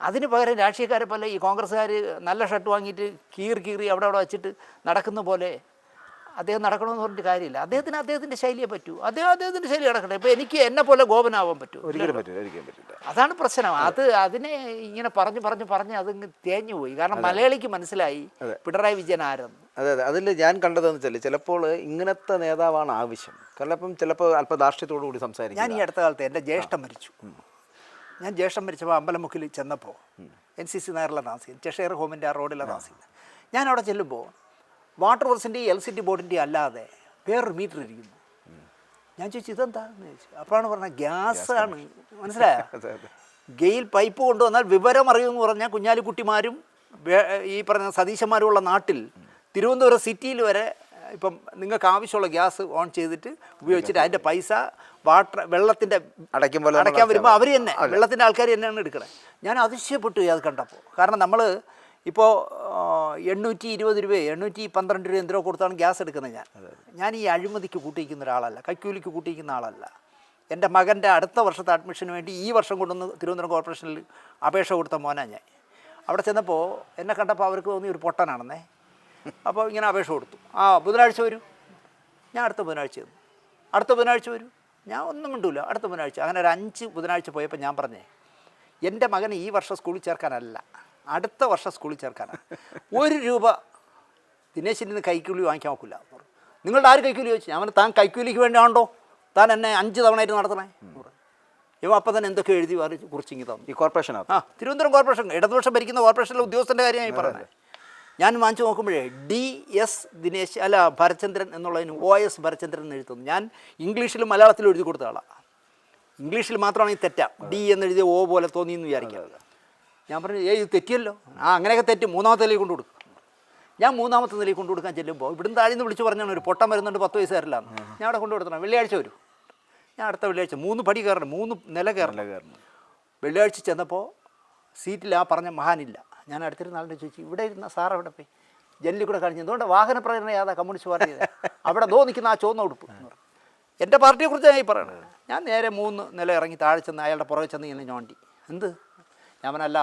അതിന് പകരം രാഷ്ട്രീയക്കാരെ പോലെ ഈ കോൺഗ്രസ്സുകാർ നല്ല ഷർട്ട് വാങ്ങിയിട്ട് കീറി കീറി അവിടെ അവിടെ വെച്ചിട്ട് നടക്കുന്ന പോലെ അദ്ദേഹം നടക്കണമെന്ന് പറഞ്ഞിട്ട് കാര്യമില്ല. അദ്ദേഹത്തിന് അദ്ദേഹത്തിന്റെ ശൈലിയെ പറ്റൂ. അദ്ദേഹം അദ്ദേഹത്തിന്റെ ശൈലി നടക്കട്ടെ. ഇപ്പോൾ എനിക്ക് എന്നെ പോലെ ഗോപനാവാൻ പറ്റൂ. ഒരിക്കലും പറ്റില്ല ഒരിക്കലും പറ്റില്ല അതാണ് പ്രശ്നം. അത് അതിനെ ഇങ്ങനെ പറഞ്ഞു പറഞ്ഞു പറഞ്ഞ് അത് തേഞ്ഞു പോയി. കാരണം മലയാളിക്ക് മനസ്സിലായി പിണറായി വിജയൻ ആരെന്ന്. അതെ അതെ. അതിൽ ഞാൻ കണ്ടതെന്ന് വെച്ചാൽ ചിലപ്പോൾ ഇങ്ങനത്തെ നേതാവാണ് ആവശ്യം. കാരണം ഇപ്പം ചിലപ്പോൾ അല്പം ധാർഷ്ട്യത്തോടു കൂടി സംസാരിക്കും ഞാൻ ഈ അടുത്ത കാലത്ത് എന്റെ ജ്യേഷ്ഠം മരിച്ചു. ഞാൻ ജ്യേഷ്ഠം മരിച്ചപ്പോൾ അമ്പലമുക്കിൽ ചെന്നപ്പോൾ എൻ സി സി നഗറിലെ താമസിക്കുന്നത് ചെഷേർ ഹോമിന്റെ ആ റോഡിലെ താമസിക്കുന്നത് ഞാൻ അവിടെ ചെല്ലുമ്പോൾ വാട്ടർ വർക്സിന്റെയും എൽ സി ടി ബോർഡിന്റെയും അല്ലാതെ വേറൊരു മീറ്റർ ഇരിക്കുന്നു. ഞാൻ ചോദിച്ചു ഇതെന്താന്ന് ചോദിച്ചു. അപ്പോഴാണ് പറഞ്ഞത് ഗ്യാസാണ് മനസ്സിലായോ? ഗെയിൽ പൈപ്പ് കൊണ്ടുവന്നാൽ വിവരം അറിയുമെന്ന് പറഞ്ഞാൽ കുഞ്ഞാലിക്കുട്ടിമാരും ഈ പറഞ്ഞ സതീശന്മാരുമുള്ള നാട്ടിൽ തിരുവനന്തപുരം സിറ്റിയിൽ വരെ ഇപ്പം നിങ്ങൾക്ക് ആവശ്യമുള്ള ഗ്യാസ് ഓൺ ചെയ്തിട്ട് ഉപയോഗിച്ചിട്ട് അതിന്റെ പൈസ വാട്ടർ വെള്ളത്തിന്റെ അടയ്ക്കും പോലെ അടയ്ക്കാൻ വരുമ്പോൾ അവർ തന്നെ വെള്ളത്തിന്റെ ആൾക്കാർ തന്നെയാണ് എടുക്കണത് ഞാൻ അതിശയപ്പെട്ടു അത് കണ്ടപ്പോൾ. കാരണം നമ്മൾ ഇപ്പോൾ എണ്ണൂറ്റി ഇരുപത് രൂപയോ എണ്ണൂറ്റി പന്ത്രണ്ട് രൂപ എന്തിനോ കൊടുത്താണ് ഗ്യാസ് എടുക്കുന്നത് ഞാൻ. ഞാൻ ഈ അഴിമതിക്ക് കൂട്ടിയിരിക്കുന്ന ഒരാളല്ല കൈക്കൂലിക്ക് കൂട്ടിയിരിക്കുന്ന ആളല്ല. എന്റെ മകന്റെ അടുത്ത വർഷത്തെ അഡ്മിഷന് വേണ്ടി ഈ വർഷം കൊണ്ടുവന്ന് തിരുവനന്തപുരം കോർപ്പറേഷനിൽ അപേക്ഷ കൊടുത്ത മോനാണ് ഞാൻ. അവിടെ ചെന്നപ്പോൾ എന്നെ കണ്ടപ്പോൾ അവർക്ക് തോന്നി ഒരു പൊട്ടനാണെന്നേ. അപ്പോൾ ഇങ്ങനെ അപേക്ഷ കൊടുത്തു. ആ ബുധനാഴ്ച വരൂ. ഞാൻ അടുത്ത ബുധനാഴ്ച ചെന്നു. അടുത്ത ബുധനാഴ്ച വരൂ. ഞാൻ ഒന്നും മിണ്ടൂല. അടുത്ത ബുധനാഴ്ച. അങ്ങനെ ഒരു അഞ്ച് ബുധനാഴ്ച പോയപ്പോൾ ഞാൻ പറഞ്ഞേ എന്റെ മകനെ ഈ വർഷം സ്കൂളിൽ ചേർക്കാനല്ല. അടുത്ത വർഷം സ്കൂളിൽ ചേർക്കാനാണ് ഒരു രൂപ ദിനേശിന്റെ നിന്ന് കൈക്കൂലി വാങ്ങിക്കാൻ നോക്കില്ല നിങ്ങളുടെ ആര് കൈക്കൂലി ചോദിച്ചു? ഞാൻ താൻ കൈക്കൂലിക്ക് വേണ്ടിയാണോ താൻ എന്നെ അഞ്ച് തവണയായിട്ട് നടത്തണേ. ഇവ അപ്പം തന്നെ എന്തൊക്കെ എഴുതി വരച്ച് കുറിച്ചിങ്ങി തന്നു. ഈ കോർപ്പറേഷൻ ആ തിരുവനന്തപുരം കോർപ്പറേഷൻ ഇടതുപക്ഷം ഭരിക്കുന്ന കോർപ്പറേഷനിലെ ഉദ്യോഗസ്ഥന്റെ കാര്യമായി പറയുന്നത് ഞാൻ വാങ്ങിച്ചു നോക്കുമ്പോഴേ ഡി എസ് ദിനേശ് അല്ല ഭരചന്ദ്രൻ എന്നുള്ളതിന് ഒ എസ് ഭരചന്ദ്രൻ എന്ന് എഴുതുന്നു ഞാൻ ഇംഗ്ലീഷിലും മലയാളത്തിലും എഴുതി കൊടുത്ത ആളാണ് ഇംഗ്ലീഷിൽ മാത്രമാണ് ഈ തെറ്റാം. ഡി എന്ന് എഴുതിയ ഓ പോലെ തോന്നി എന്ന് വിചാരിക്കുക ഞാൻ പറഞ്ഞു ഏയ് ഇത് തെറ്റിയല്ലോ. ആ അങ്ങനെയൊക്കെ തെറ്റും മൂന്നാമത്തെ നിലയിൽ കൊണ്ടു കൊടുക്കും ഞാൻ മൂന്നാമത്തെ നിലയിൽ കൊണ്ടു കൊടുക്കാൻ ചെല്ലുമ്പോൾ ഇവിടുന്ന് താഴെ നിന്ന് വിളിച്ച് പറഞ്ഞാണ് ഒരു പൊട്ടം വരുന്നുണ്ട് പത്ത് വയസ്സ് തരില്ല ഞാൻ അവിടെ കൊണ്ടു കൊടുത്തണം വെള്ളിയാഴ്ച വരും. ഞാൻ അടുത്ത വെള്ളിയാഴ്ച മൂന്ന് പടി കയറണം മൂന്ന് നില കയറണം. വെള്ളിയാഴ്ച ചെന്നപ്പോൾ സീറ്റിൽ ആ പറഞ്ഞ മഹാനില്ല. ഞാൻ അടുത്തിരുന്ന ആളുടെ ചോദിച്ചു ഇവിടെ ഇരുന്ന സാർ അവിടെ പോയി? ജനലിൽ കൂടെ കാണിച്ചു. എന്തുകൊണ്ട്? വാഹന പ്രേരണ യാതാ കമ്മ്യൂണിസ്റ്റ് പാർട്ടി അവിടെ ദോ നിൽക്കുന്ന ആ ചുവന്ന ഉടുപ്പ്. എന്റെ പാർട്ടിയെക്കുറിച്ച് ഞാൻ ഈ പറയണത്. ഞാൻ നേരെ മൂന്ന് നില ഇറങ്ങി താഴെ ചെന്ന് അയാളുടെ പുറകെ ചെന്ന് ഇങ്ങനെ ഞോണ്ടി. എന്ത്? ഞാൻ പറഞ്ഞല്ല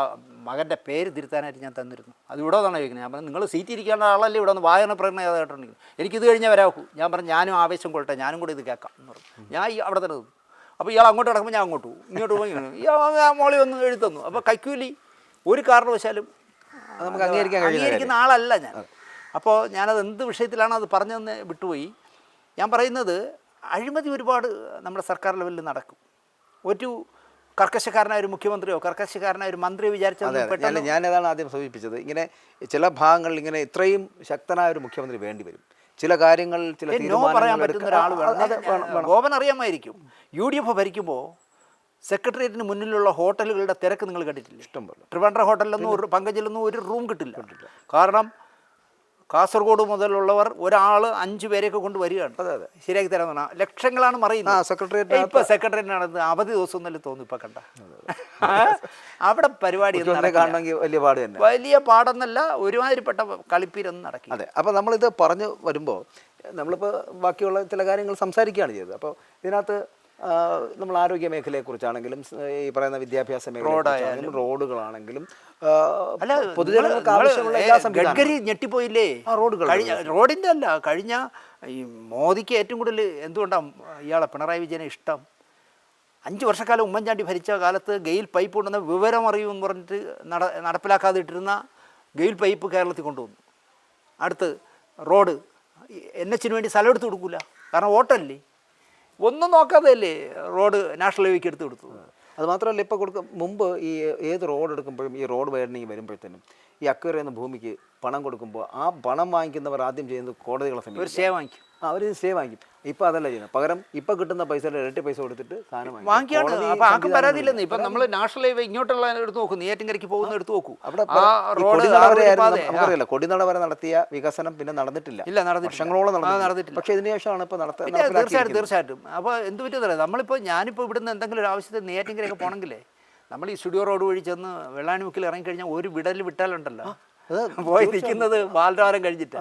മകന്റെ പേര് തിരുത്താനായിട്ട് ഞാൻ തന്നിരുന്നു. അത് ഇവിടെ നിന്നാണ് ചോദിക്കുന്നത്. ഞാൻ പറഞ്ഞു നിങ്ങൾ സീറ്റ് ഇരിക്കേണ്ട ആളല്ലേ ഇവിടെ നിന്ന് വായന പ്രകടനമായിട്ടുണ്ടെങ്കിൽ എനിക്കിത് കഴിഞ്ഞാൽ വരാക്കൂ ഞാൻ പറഞ്ഞു ഞാനും ആവേശം കൊള്ളട്ടെ ഞാനും കൂടി ഇത് കേൾക്കാം എന്ന് പറഞ്ഞു. ഞാൻ ഈ അവിടെ തന്നെ നിന്നു. അപ്പോൾ ഇയാൾ അങ്ങോട്ട് കിടക്കുമ്പോൾ ഞാൻ അങ്ങോട്ട് പോകും. ഇങ്ങോട്ട് പോയി ഇയാൾ മോളി ഒന്ന് എഴുതുന്നു അപ്പോൾ കൈക്കൂലി ഒരു കാരണവശാലും നമുക്ക് അംഗീകരിക്കാൻ അംഗീകരിക്കുന്ന ആളല്ല ഞാൻ. അപ്പോൾ ഞാനത് എന്ത് വിഷയത്തിലാണോ അത് പറഞ്ഞതെന്ന് വിട്ടുപോയി. ഞാൻ പറയുന്നത് അഴിമതി ഒരുപാട് നമ്മുടെ സർക്കാർ ലെവലിൽ നടക്കും. ഒരു കർക്കശക്കാരനായ ഒരു മുഖ്യമന്ത്രിയോ കർക്കശക്കാരനായ ഒരു മന്ത്രിയോ അതെ വിചാരിച്ചാൽ ഞാൻ ഞാനതാണ് ആദ്യം സൂചിപ്പിച്ചത്. ഇങ്ങനെ ചില ഭാഗങ്ങളിൽ ഇങ്ങനെ ഇത്രയും ശക്തനായ ഒരു മുഖ്യമന്ത്രി വേണ്ടി വരും. ചില കാര്യങ്ങൾ ചില നോ പറയാൻ പറ്റുന്ന ഒരാൾ വേണം. ഗോപൻ അറിയാമായിരിക്കും. യു ഡി എഫ് ഭരിക്കുമ്പോൾ സെക്രട്ടേറിയറ്റിന് മുന്നിലുള്ള ഹോട്ടലുകളുടെ തിരക്ക് നിങ്ങൾ കണ്ടിട്ടില്ല? ഇഷ്ടം പോലെ. ട്രിവാൻഡ്ര ഹോട്ടലിലൊന്നും ഒരു പങ്കജിലൊന്നും ഒരു റൂം കിട്ടില്ല. കാരണം കാസർഗോഡ് മുതലുള്ളവർ ഒരാൾ അഞ്ച് പേരെയൊക്കെ കൊണ്ട് വരികയാണ്. അതെ, അതെ. ശരിയാക്കി തരാൻ പറഞ്ഞാൽ ലക്ഷങ്ങളാണ് മറിയുന്നത് സെക്രട്ടേറിയറ്റിനകത്ത് ഇപ്പൊ സെക്രട്ടേറിയറ്റിനാണ് അവധി ദിവസം എന്നല്ലേ തോന്നുന്നു ഇപ്പൊ കണ്ട. അവിടെ പരിപാടി കാണണമെങ്കിൽ വലിയ പാട് തന്നെ. വലിയ പാടെന്നല്ല ഒരുമാതിരിപ്പെട്ട കളിപ്പീരൊന്നും നടക്കി അതെ അപ്പോൾ നമ്മളിത് പറഞ്ഞു വരുമ്പോ നമ്മളിപ്പോ ബാക്കിയുള്ള ചില കാര്യങ്ങൾ സംസാരിക്കുകയാണ് ചെയ്തത്. അപ്പോൾ ഇതിനകത്ത് നമ്മൾ ആരോഗ്യ മേഖലയെക്കുറിച്ചാണെങ്കിലും കുറിച്ചാണെങ്കിലും ഈ പറയുന്ന വിദ്യാഭ്യാസ മേഖലയാണെങ്കിലും റോഡുകളാണെങ്കിലും അല്ല പൊതുജനങ്ങൾക്ക് ആവശ്യമുള്ള എല്ലാ ഗഡ്കരി ഞെട്ടിപ്പോയില്ലേ? റോഡുകൾ കഴിഞ്ഞ റോഡിന്റെ അല്ല കഴിഞ്ഞ ഈ മോദിക്ക് ഏറ്റവും കൂടുതൽ എന്തുകൊണ്ടാണ് ഇയാളെ പിണറായി വിജയനെ ഇഷ്ടം? അഞ്ച് വർഷക്കാലം ഉമ്മൻചാണ്ടി ഭരിച്ച കാലത്ത് ഗെയിൽ പൈപ്പ് കൊണ്ടുവന്ന വിവരം അറിയുമെന്ന് പറഞ്ഞിട്ട് നട നടപ്പിലാക്കാതെ ഇട്ടിരുന്ന ഗെയിൽ പൈപ്പ് കേരളത്തിൽ കൊണ്ടുവന്നു. അടുത്ത് റോഡ് എൻ എച്ചിന് വേണ്ടി സ്ഥലം എടുത്ത് കൊടുക്കില്ല കാരണം വോട്ടല്ലേ ഒന്നും നോക്കാതെ അല്ലേ റോഡ് നാഷണൽ ഹൈവേക്ക് എടുത്ത് കൊടുത്തു അത് മാത്രമല്ല ഇപ്പോൾ കൊടുക്കും മുമ്പ് ഈ ഏത് റോഡ് എടുക്കുമ്പോഴും ഈ റോഡ് വയറിനിങ് വരുമ്പോഴത്തേനും ഈ അക്വയർ എന്ന ഭൂമിക്ക് പണം കൊടുക്കുമ്പോൾ ആ പണം വാങ്ങിക്കുന്നവർ ആദ്യം ചെയ്യുന്നത് കോടതികളെ ഒരു സമീപിക്കും അവർ സ്റ്റേ വാങ്ങിക്കും ഇപ്പൊ അതല്ല ചെയ്യുന്നത്. പകരം ഇപ്പൊ കിട്ടുന്ന പൈസയുടെ ഇരട്ടി പൈസ കൊടുത്തിട്ട് സാധനം വാങ്ങിക്കും. വാങ്ങിക്കാണ് അപ്പൊ ആർക്കും പരാതിയില്ലെന്ന്. ഇപ്പൊ നമ്മൾ നാഷണൽ ഹൈവേ ഇങ്ങോട്ടുള്ള എടുത്ത് നോക്കും. നെയ്യാറ്റിൻകരയ്ക്ക് പോകുന്ന എടുത്ത് നോക്കൂ. അവിടെ നമുക്കറിയില്ല കൊടിനട വരെ നടത്തിയ വികസനം പിന്നെ നടന്നിട്ടില്ല. ഇല്ല വർഷങ്ങളോളം നടന്നിട്ടില്ല. പക്ഷേ ഇതിന് ശേഷമാണ് ഇപ്പൊ നടത്തുന്നത് തീർച്ചയായിട്ടും. തീർച്ചയായിട്ടും. അപ്പൊ എന്ത് പറ്റുന്നറിയാം നമ്മളിപ്പോ ഞാനിപ്പോ ഇവിടുന്ന് എന്തെങ്കിലും ഒരു ആവശ്യത്തിന് നെയ്യാറ്റിൻകരയൊക്കെ പോകണമെങ്കിലേ നമ്മൾ ഈ സ്റ്റുഡിയോ റോഡ് വഴി ചെന്ന് വെള്ളാണിമുക്കിൽ ഇറങ്ങിക്കഴിഞ്ഞാൽ ഒരു വിടൽ വിട്ടാലുണ്ടല്ലോ. പോയി നിൽക്കുന്നത് ബാലരാരം കഴിഞ്ഞിട്ട്.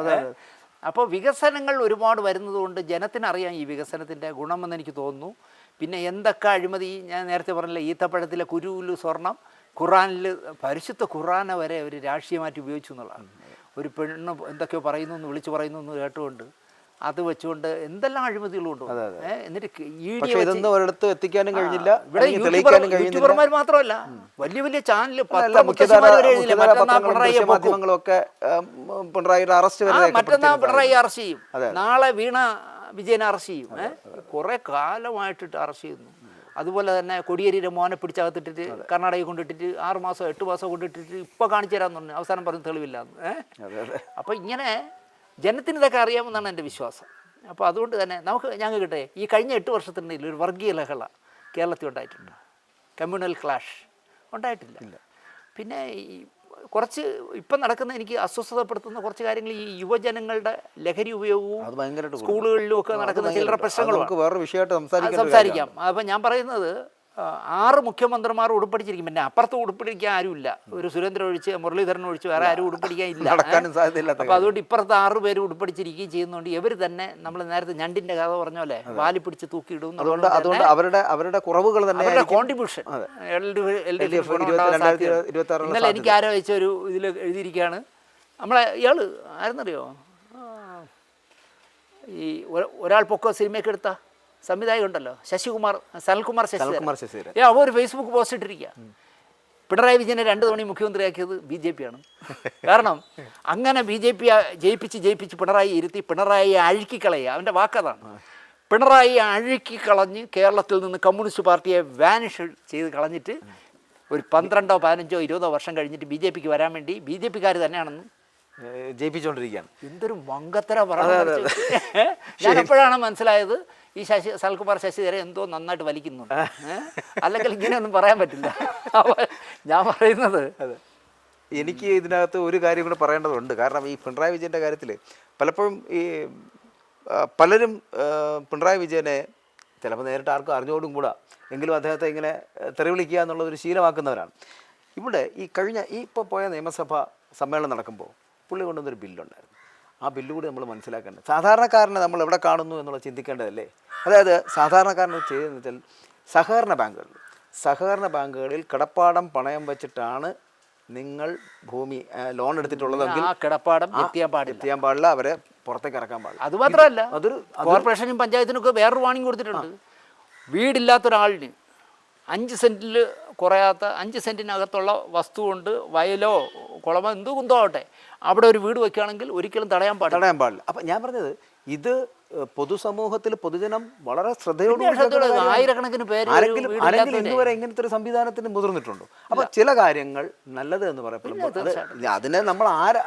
അപ്പോൾ വികസനങ്ങൾ ഒരുപാട് വരുന്നതുകൊണ്ട് ജനത്തിനറിയാം ഈ വികസനത്തിന്റെ ഗുണമെന്ന് എനിക്ക് തോന്നുന്നു. പിന്നെ എന്തൊക്കെ അഴിമതി ഞാൻ നേരത്തെ പറഞ്ഞില്ല ഈത്തപ്പഴത്തിലെ കുരുവിൽ സ്വർണം ഖുറാനിൽ പരിശുദ്ധ ഖുറാനെ വരെ അവർ രാഷ്ട്രീയമായിട്ട് ഉപയോഗിച്ചു എന്നുള്ളതാണ്. ഒരു പെണ്ണ് എന്തൊക്കെയോ പറയുന്നു എന്ന് വിളിച്ചു പറയുന്നു എന്ന് കേട്ടുകൊണ്ട് അത് വെച്ചുകൊണ്ട് എന്തെല്ലാം അഴിമതികളുണ്ട് എന്നിട്ട് ഇതൊന്നും ഒരിടത്തും എത്തിക്കാനും കഴിഞ്ഞില്ല. ഇവിടെ യൂട്യൂബർമാർ മാത്രമല്ല. വലിയ വലിയ ചാനൽ മാധ്യമങ്ങളൊക്കെ പിണറായിയുടെ അറസ്റ്റ് മറ്റന്നാ പിണറായി അറസ്റ്റ് ചെയ്യും. നാളെ വീണ വിജയൻ അറസ്റ്റ് ചെയ്യും. കുറെ കാലമായിട്ടിട്ട് അറസ്റ്റ് ചെയ്യുന്നു. അതുപോലെ തന്നെ കൊടിയേരിയുടെ മോനെ പിടിച്ചകത്തിട്ടിട്ട് കർണാടകയിൽ കൊണ്ടിട്ടിട്ട് ആറ് മാസം എട്ട് മാസം കൊണ്ടിട്ടിട്ട് ഇപ്പൊ കാണിച്ചു തരാന്ന് പറഞ്ഞു. അവസാനം പറഞ്ഞ് തെളിവില്ല ഏഹ് അപ്പോൾ ഇങ്ങനെ ജനത്തിന് ഇതൊക്കെ അറിയാമെന്നാണ് എന്റെ വിശ്വാസം. അപ്പോൾ അതുകൊണ്ട് തന്നെ നമുക്ക് ഞങ്ങൾ കിട്ടെ ഈ കഴിഞ്ഞ എട്ട് വർഷത്തിനിടയിൽ ഒരു വർഗീയ ലഹള കേരളത്തിൽ ഉണ്ടായിട്ടുണ്ട്. കമ്മ്യൂണൽ ക്ലാഷ് ഉണ്ടായിട്ടില്ല. പിന്നെ ഈ കുറച്ച് ഇപ്പം നടക്കുന്ന എനിക്ക് അസ്വസ്ഥതപ്പെടുത്തുന്ന കുറച്ച് കാര്യങ്ങൾ ഈ യുവജനങ്ങളുടെ ലഹരി ഉപയോഗവും. സ്കൂളുകളിലും ഒക്കെ നടക്കുന്ന ചില വേറൊരു വിഷയമായിട്ട് സംസാരിക്കാം. അപ്പം ഞാൻ പറയുന്നത് ആറ് മുഖ്യമന്ത്രിമാർ ഉടുപ്പടിച്ചിരിക്കും. പിന്നെ അപ്പുറത്ത് ഉടുപ്പിടിക്കാൻ ആരുമില്ല. ഒരു സുരേന്ദ്രൻ ഒഴിച്ച് മുരളീധരൻ ഒഴിച്ച് വേറെ ആരും ഉടുപ്പിടിക്കാൻ ഇല്ല. നടക്കാനും സാധ്യതയില്ല അപ്പോൾ അതുകൊണ്ട് ഇപ്പുറത്ത് ആറ് പേര് ഉടുപ്പടിച്ചിരിക്കുകയും ചെയ്യുന്നതുകൊണ്ട് ഇവർ തന്നെ നമ്മൾ നേരത്തെ ഞണ്ടിന്റെ കഥ പറഞ്ഞ പോലെ വാലി പിടിച്ച് തൂക്കിയിടും അതുകൊണ്ട് അതുകൊണ്ട് അവരുടെ അവരുടെ കുറവുകൾ തന്നെ അവരുടെ കോൺട്രിബ്യൂഷൻ ഇന്നലെ എനിക്ക് ആരോ വെച്ച ഒരു ഇതിൽ എഴുതിയിരിക്കുകയാണ്. നമ്മളെ ഇയാൾ ആരെന്നറിയോ? ഈ ഒരാൾ പൊക്കോ സിനിമയൊക്കെ എടുത്ത? സംവിധായകൻ ഉണ്ടല്ലോ ശശികുമാർ സനൽകുമാർ ശശി സനൽകുമാർ ശശിധരൻ. ഏ അവ ഒരു ഫേസ്ബുക്ക് പോസ്റ്റ് ഇട്ടിരിക്കുക പിണറായി വിജയനെ രണ്ട് തവണ മുഖ്യമന്ത്രിയാക്കിയത് ബി ജെ പി ആണ്. കാരണം അങ്ങനെ ബി ജെ പി ജയിപ്പിച്ച് ജയിപ്പിച്ച് പിണറായി ഇരുത്തി പിണറായിയെ അഴുക്കിക്കളയുക അവന്റെ വാക്കതാണ്. പിണറായി അഴുക്കി കളഞ്ഞ് കേരളത്തിൽ നിന്ന് കമ്മ്യൂണിസ്റ്റ് പാർട്ടിയെ വാനിഷ് ചെയ്ത് കളഞ്ഞിട്ട് ഒരു പന്ത്രണ്ടോ പതിനഞ്ചോ ഇരുപതോ വർഷം കഴിഞ്ഞിട്ട് ബി ജെ പിക്ക് വരാൻ വേണ്ടി ബി ജെ പിക്കാർ തന്നെയാണെന്ന് ജയിപ്പിച്ചുകൊണ്ടിരിക്കുകയാണ് എന്തൊരു മങ്കത്തര പറഞ്ഞു ഞാൻ എപ്പോഴാണ് മനസ്സിലായത് ഈ ശശി സൽകുമാർ ശശിധരൻ എന്തോ നന്നായിട്ട് വലിക്കുന്നുണ്ട്? അല്ലെങ്കിൽ ഇങ്ങനെയൊന്നും പറയാൻ പറ്റില്ല. ഞാൻ പറയുന്നത് അതെ. എനിക്ക് ഇതിനകത്ത് ഒരു കാര്യം കൂടെ പറയേണ്ടതുണ്ട്. കാരണം ഈ പിണറായി വിജയന്റെ കാര്യത്തിൽ പലപ്പോഴും ഈ പലരും പിണറായി വിജയനെ ചിലപ്പോൾ നേരിട്ട് ആർക്കും അറിഞ്ഞോടും കൂടാ. എങ്കിലും അദ്ദേഹത്തെ ഇങ്ങനെ തെറിവിളിക്കുക തെറി വിളിക്കുക എന്നുള്ളതൊരു ശീലമാക്കുന്നവരാണ്. ഇവിടെ ഈ കഴിഞ്ഞ ഈ ഇപ്പോൾ പോയ നിയമസഭ സമ്മേളനം നടക്കുമ്പോൾ പുള്ളി കൊണ്ടുവന്നൊരു ബില്ലുണ്ടായിരുന്നു. ആ ബില്ല് കൂടി നമ്മൾ മനസ്സിലാക്കേണ്ടത്. സാധാരണക്കാരനെ നമ്മൾ എവിടെ കാണുന്നു എന്നുള്ളത് ചിന്തിക്കേണ്ടതല്ലേ? അതായത് സാധാരണക്കാരനെ ചെയ്തെന്ന് വെച്ചാൽ സഹകരണ ബാങ്കുകൾ. സഹകരണ ബാങ്കുകളിൽ കിടപ്പാടം പണയം വെച്ചിട്ടാണ് നിങ്ങൾ ഭൂമി ലോൺ എടുത്തിട്ടുള്ളതെങ്കിൽ ആ കിടപ്പാടം എത്തിയാൻ പാടില്ല. എത്തിയാൻ പാടില്ല അവരെ പുറത്തേക്ക് ഇറക്കാൻ പാടില്ല. അത് മാത്രമല്ല അതൊരു കോർപ്പറേഷനും പഞ്ചായത്തിനൊക്കെ വേറൊരു വാണിംഗ് കൊടുത്തിട്ടുണ്ട്. വീടില്ലാത്ത ഒരാളിന് അഞ്ച് സെന്റിൽ കുറയാത്ത അഞ്ച് സെന്റിനകത്തുള്ള വസ്തു കൊണ്ട് വയലോ കുളമോ എന്ത് കുന്തോ ആവട്ടെ അവിടെ ഒരു വീട് വെക്കുകയാണെങ്കിൽ ഒരിക്കലും തടയാൻ പാടില്ല. തടയാൻ പാടില്ല. അപ്പം ഞാൻ പറഞ്ഞത് ഇത് പൊതുസമൂഹത്തിൽ പൊതുജനം വളരെ ശ്രദ്ധയോട് ശ്രദ്ധയോടെ ആയിരക്കണക്കിന് പേര് ആരെങ്കിലും ആരെങ്കിലും വീടില്ലാത്തവരെ- ഇങ്ങനത്തെ ഒരു സംവിധാനത്തിന് മുതിർന്നിട്ടുണ്ടോ? അപ്പൊ ചില കാര്യങ്ങൾ നല്ലത് എന്ന് പറയപ്പെടുമ്പോൾ അതിനെ നമ്മൾ ആര്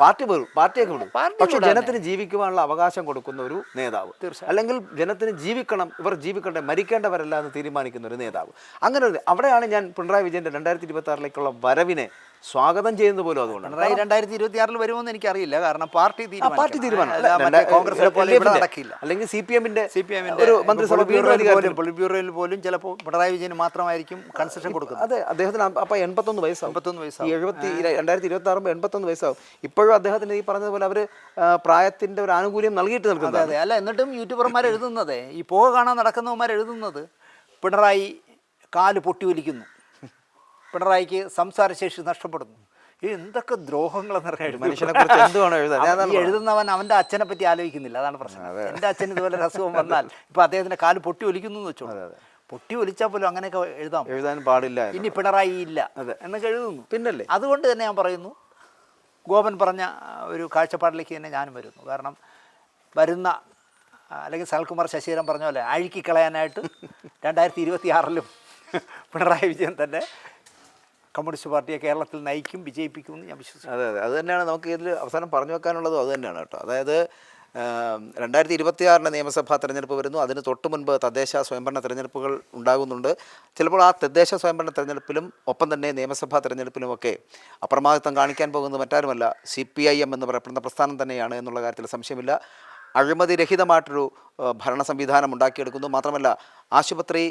പാർട്ടി വിടും പാർട്ടിയൊക്കെ വിടും. പക്ഷെ. ജനത്തിന് ജീവിക്കുവാനുള്ള അവകാശം കൊടുക്കുന്ന ഒരു നേതാവ്. അല്ലെങ്കിൽ ജനത്തിന് ജീവിക്കണം ഇവർ ജീവിക്കട്ടെ മരിക്കേണ്ടവരല്ല എന്ന് തീരുമാനിക്കുന്ന ഒരു നേതാവ്. അങ്ങനെ അവിടെയാണ് ഞാൻ പിണറായി വിജയന്റെ രണ്ടായിരത്തി ഇരുപത്തി ആറിലേക്കുള്ള വരവിനെ സ്വാഗതം ചെയ്യുന്നത് പോലും അതുകൊണ്ടാണ്. രണ്ടായിരത്തി ഇരുപത്തി ആറിൽ വരുമെന്ന് എനിക്കറിയില്ല. കാരണം പാർട്ടി പാർട്ടി തീരുമാനം. കോൺഗ്രസ് കോൺഗ്രസിലെ പോലെ ഇവിടെ നടക്കില്ല. അല്ലെങ്കിൽ സി പി എമ്മിന്റെ സി പി എമ്മിന്റെ ഒരു മന്ത്രിസഭ വീണ്ടും അധികാരത്തിൽ പൊളിറ്റ് ബ്യൂറോയിൽ പോലും ചിലപ്പോൾ പിണറായി വിജയന് മാത്രമായിരിക്കും കൺസെഷൻ കൊടുക്കുന്നത്. അതെ അദ്ദേഹത്തിന് അപ്പ- എൺപത്തൊന്ന് വയസ്സാവും. എൺപത്തൊന്ന് വയസ്സ് വയസ്സാവും എഴുപത്തി രണ്ടായിരത്തി ഇരുപത്തി ആറുമ്പോൾ എൺപത്തൊന്ന് വയസ്സാവും. ഇപ്പോഴും അദ്ദേഹത്തിന് ഈ പറഞ്ഞതുപോലെ അവർ പ്രായത്തിന്റെ ഒരു ആനുകൂല്യം നൽകിയിട്ട് നിൽക്കുന്നത് അതെ. അല്ല എന്നിട്ടും യൂട്യൂബർമാർ എഴുതുന്നത്. ഈ പോക കാണാൻ നടക്കുന്നവന്മാർ എഴുതുന്നത് പിണറായി കാൽ പൊട്ടി ഒലിക്കുന്നു പിണറായിക്ക് സംസാരശേഷി നഷ്ടപ്പെടുന്നു. എന്തൊക്കെ ദ്രോഹങ്ങളെന്ന് മനുഷ്യനെ കുറിച്ച് എന്തുവാണോ എഴുതാൻ? എഴുതുന്നവൻ അവന്റെ അച്ഛനെ പറ്റി ആലോചിക്കുന്നില്ല. അതാണ് പ്രശ്നം. എന്റെ അച്ഛൻ ഇതുപോലെ അസുഖം വന്നാൽ ഇപ്പൊ അദ്ദേഹത്തിന്റെ കാൽ പൊട്ടി ഒലിക്കുന്നു എന്ന് വെച്ചോ പൊട്ടി ഒലിച്ചാൽ പോലും അങ്ങനെയൊക്കെ എഴുതാം. എഴുതാൻ പാടില്ല. ഇനി പിണറായി ഇല്ല എന്നൊക്കെ എഴുതുന്നു. പിന്നല്ലേ? അതുകൊണ്ട് തന്നെ ഞാൻ പറയുന്നു ഗോപൻ പറഞ്ഞ ഒരു കാഴ്ചപ്പാടിലേക്ക് തന്നെ ഞാനും വരുന്നു. കാരണം വരുന്ന അല്ലെങ്കിൽ സൽകുമാർ ശശീരൻ പറഞ്ഞ പോലെ അഴുക്കി കളയാനായിട്ട് രണ്ടായിരത്തി ഇരുപത്തി ആറിലും പിണറായി വിജയൻ തന്നെ കമ്മ്യൂണിസ്റ്റ് പാർട്ടിയെ കേരളത്തിൽ നയിക്കും വിജയിപ്പിക്കും എന്ന് ഞാൻ വിശ്വസിക്കുന്നു. അതെ അതെ. അത് തന്നെയാണ് നമുക്ക് ഇതിൽ അവസാനം പറഞ്ഞു വെക്കാനുള്ളതും അത് തന്നെയാണ് കേട്ടോ. അതായത് രണ്ടായിരത്തി ഇരുപത്തി ആറിന് നിയമസഭാ തെരഞ്ഞെടുപ്പ് വരുന്നു. അതിന് തൊട്ട് മുൻപ് തദ്ദേശ സ്വയംഭരണ തെരഞ്ഞെടുപ്പുകൾ ഉണ്ടാകുന്നുണ്ട്. ചിലപ്പോൾ ആ തദ്ദേശ സ്വയംഭരണ തെരഞ്ഞെടുപ്പിലും ഒപ്പം തന്നെ നിയമസഭാ തെരഞ്ഞെടുപ്പിലുമൊക്കെ അപ്രമാദിത്വം കാണിക്കാൻ പോകുന്നത് മറ്റാരുമല്ല സി പി ഐ എം എന്ന് പറയപ്പെടുന്ന പ്രസ്ഥാനം തന്നെയാണ് എന്നുള്ള കാര്യത്തിൽ സംശയമില്ല. അഴിമതിരഹിതമായിട്ടൊരു ഭരണ സംവിധാനം ഉണ്ടാക്കിയെടുക്കുന്നു. മാത്രമല്ല ആശുപത്രി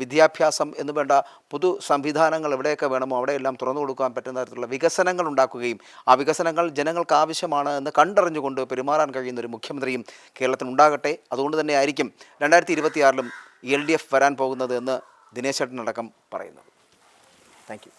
വിദ്യാഭ്യാസം എന്ന് വേണ്ട പൊതു സംവിധാനങ്ങൾ എവിടെയൊക്കെ വേണമോ അവിടെയെല്ലാം തുറന്നു കൊടുക്കാൻ പറ്റുന്ന തരത്തിലുള്ള വികസനങ്ങൾ ഉണ്ടാക്കുകയും ആ വികസനങ്ങൾ ജനങ്ങൾക്ക് ആവശ്യമാണ് എന്ന് കണ്ടറിഞ്ഞുകൊണ്ട് പെരുമാറാൻ കഴിയുന്ന ഒരു മുഖ്യമന്ത്രിയും കേരളത്തിൽ ഉണ്ടാകട്ടെ. അതുകൊണ്ട് തന്നെ ആയിരിക്കും രണ്ടായിരത്തി ഇരുപത്തിയാറിലും എൽ ഡി എഫ് വരാൻ പോകുന്നത് എന്ന് ദിനേശ് ചേട്ടനടക്കം പറയുന്നത്. Thank you.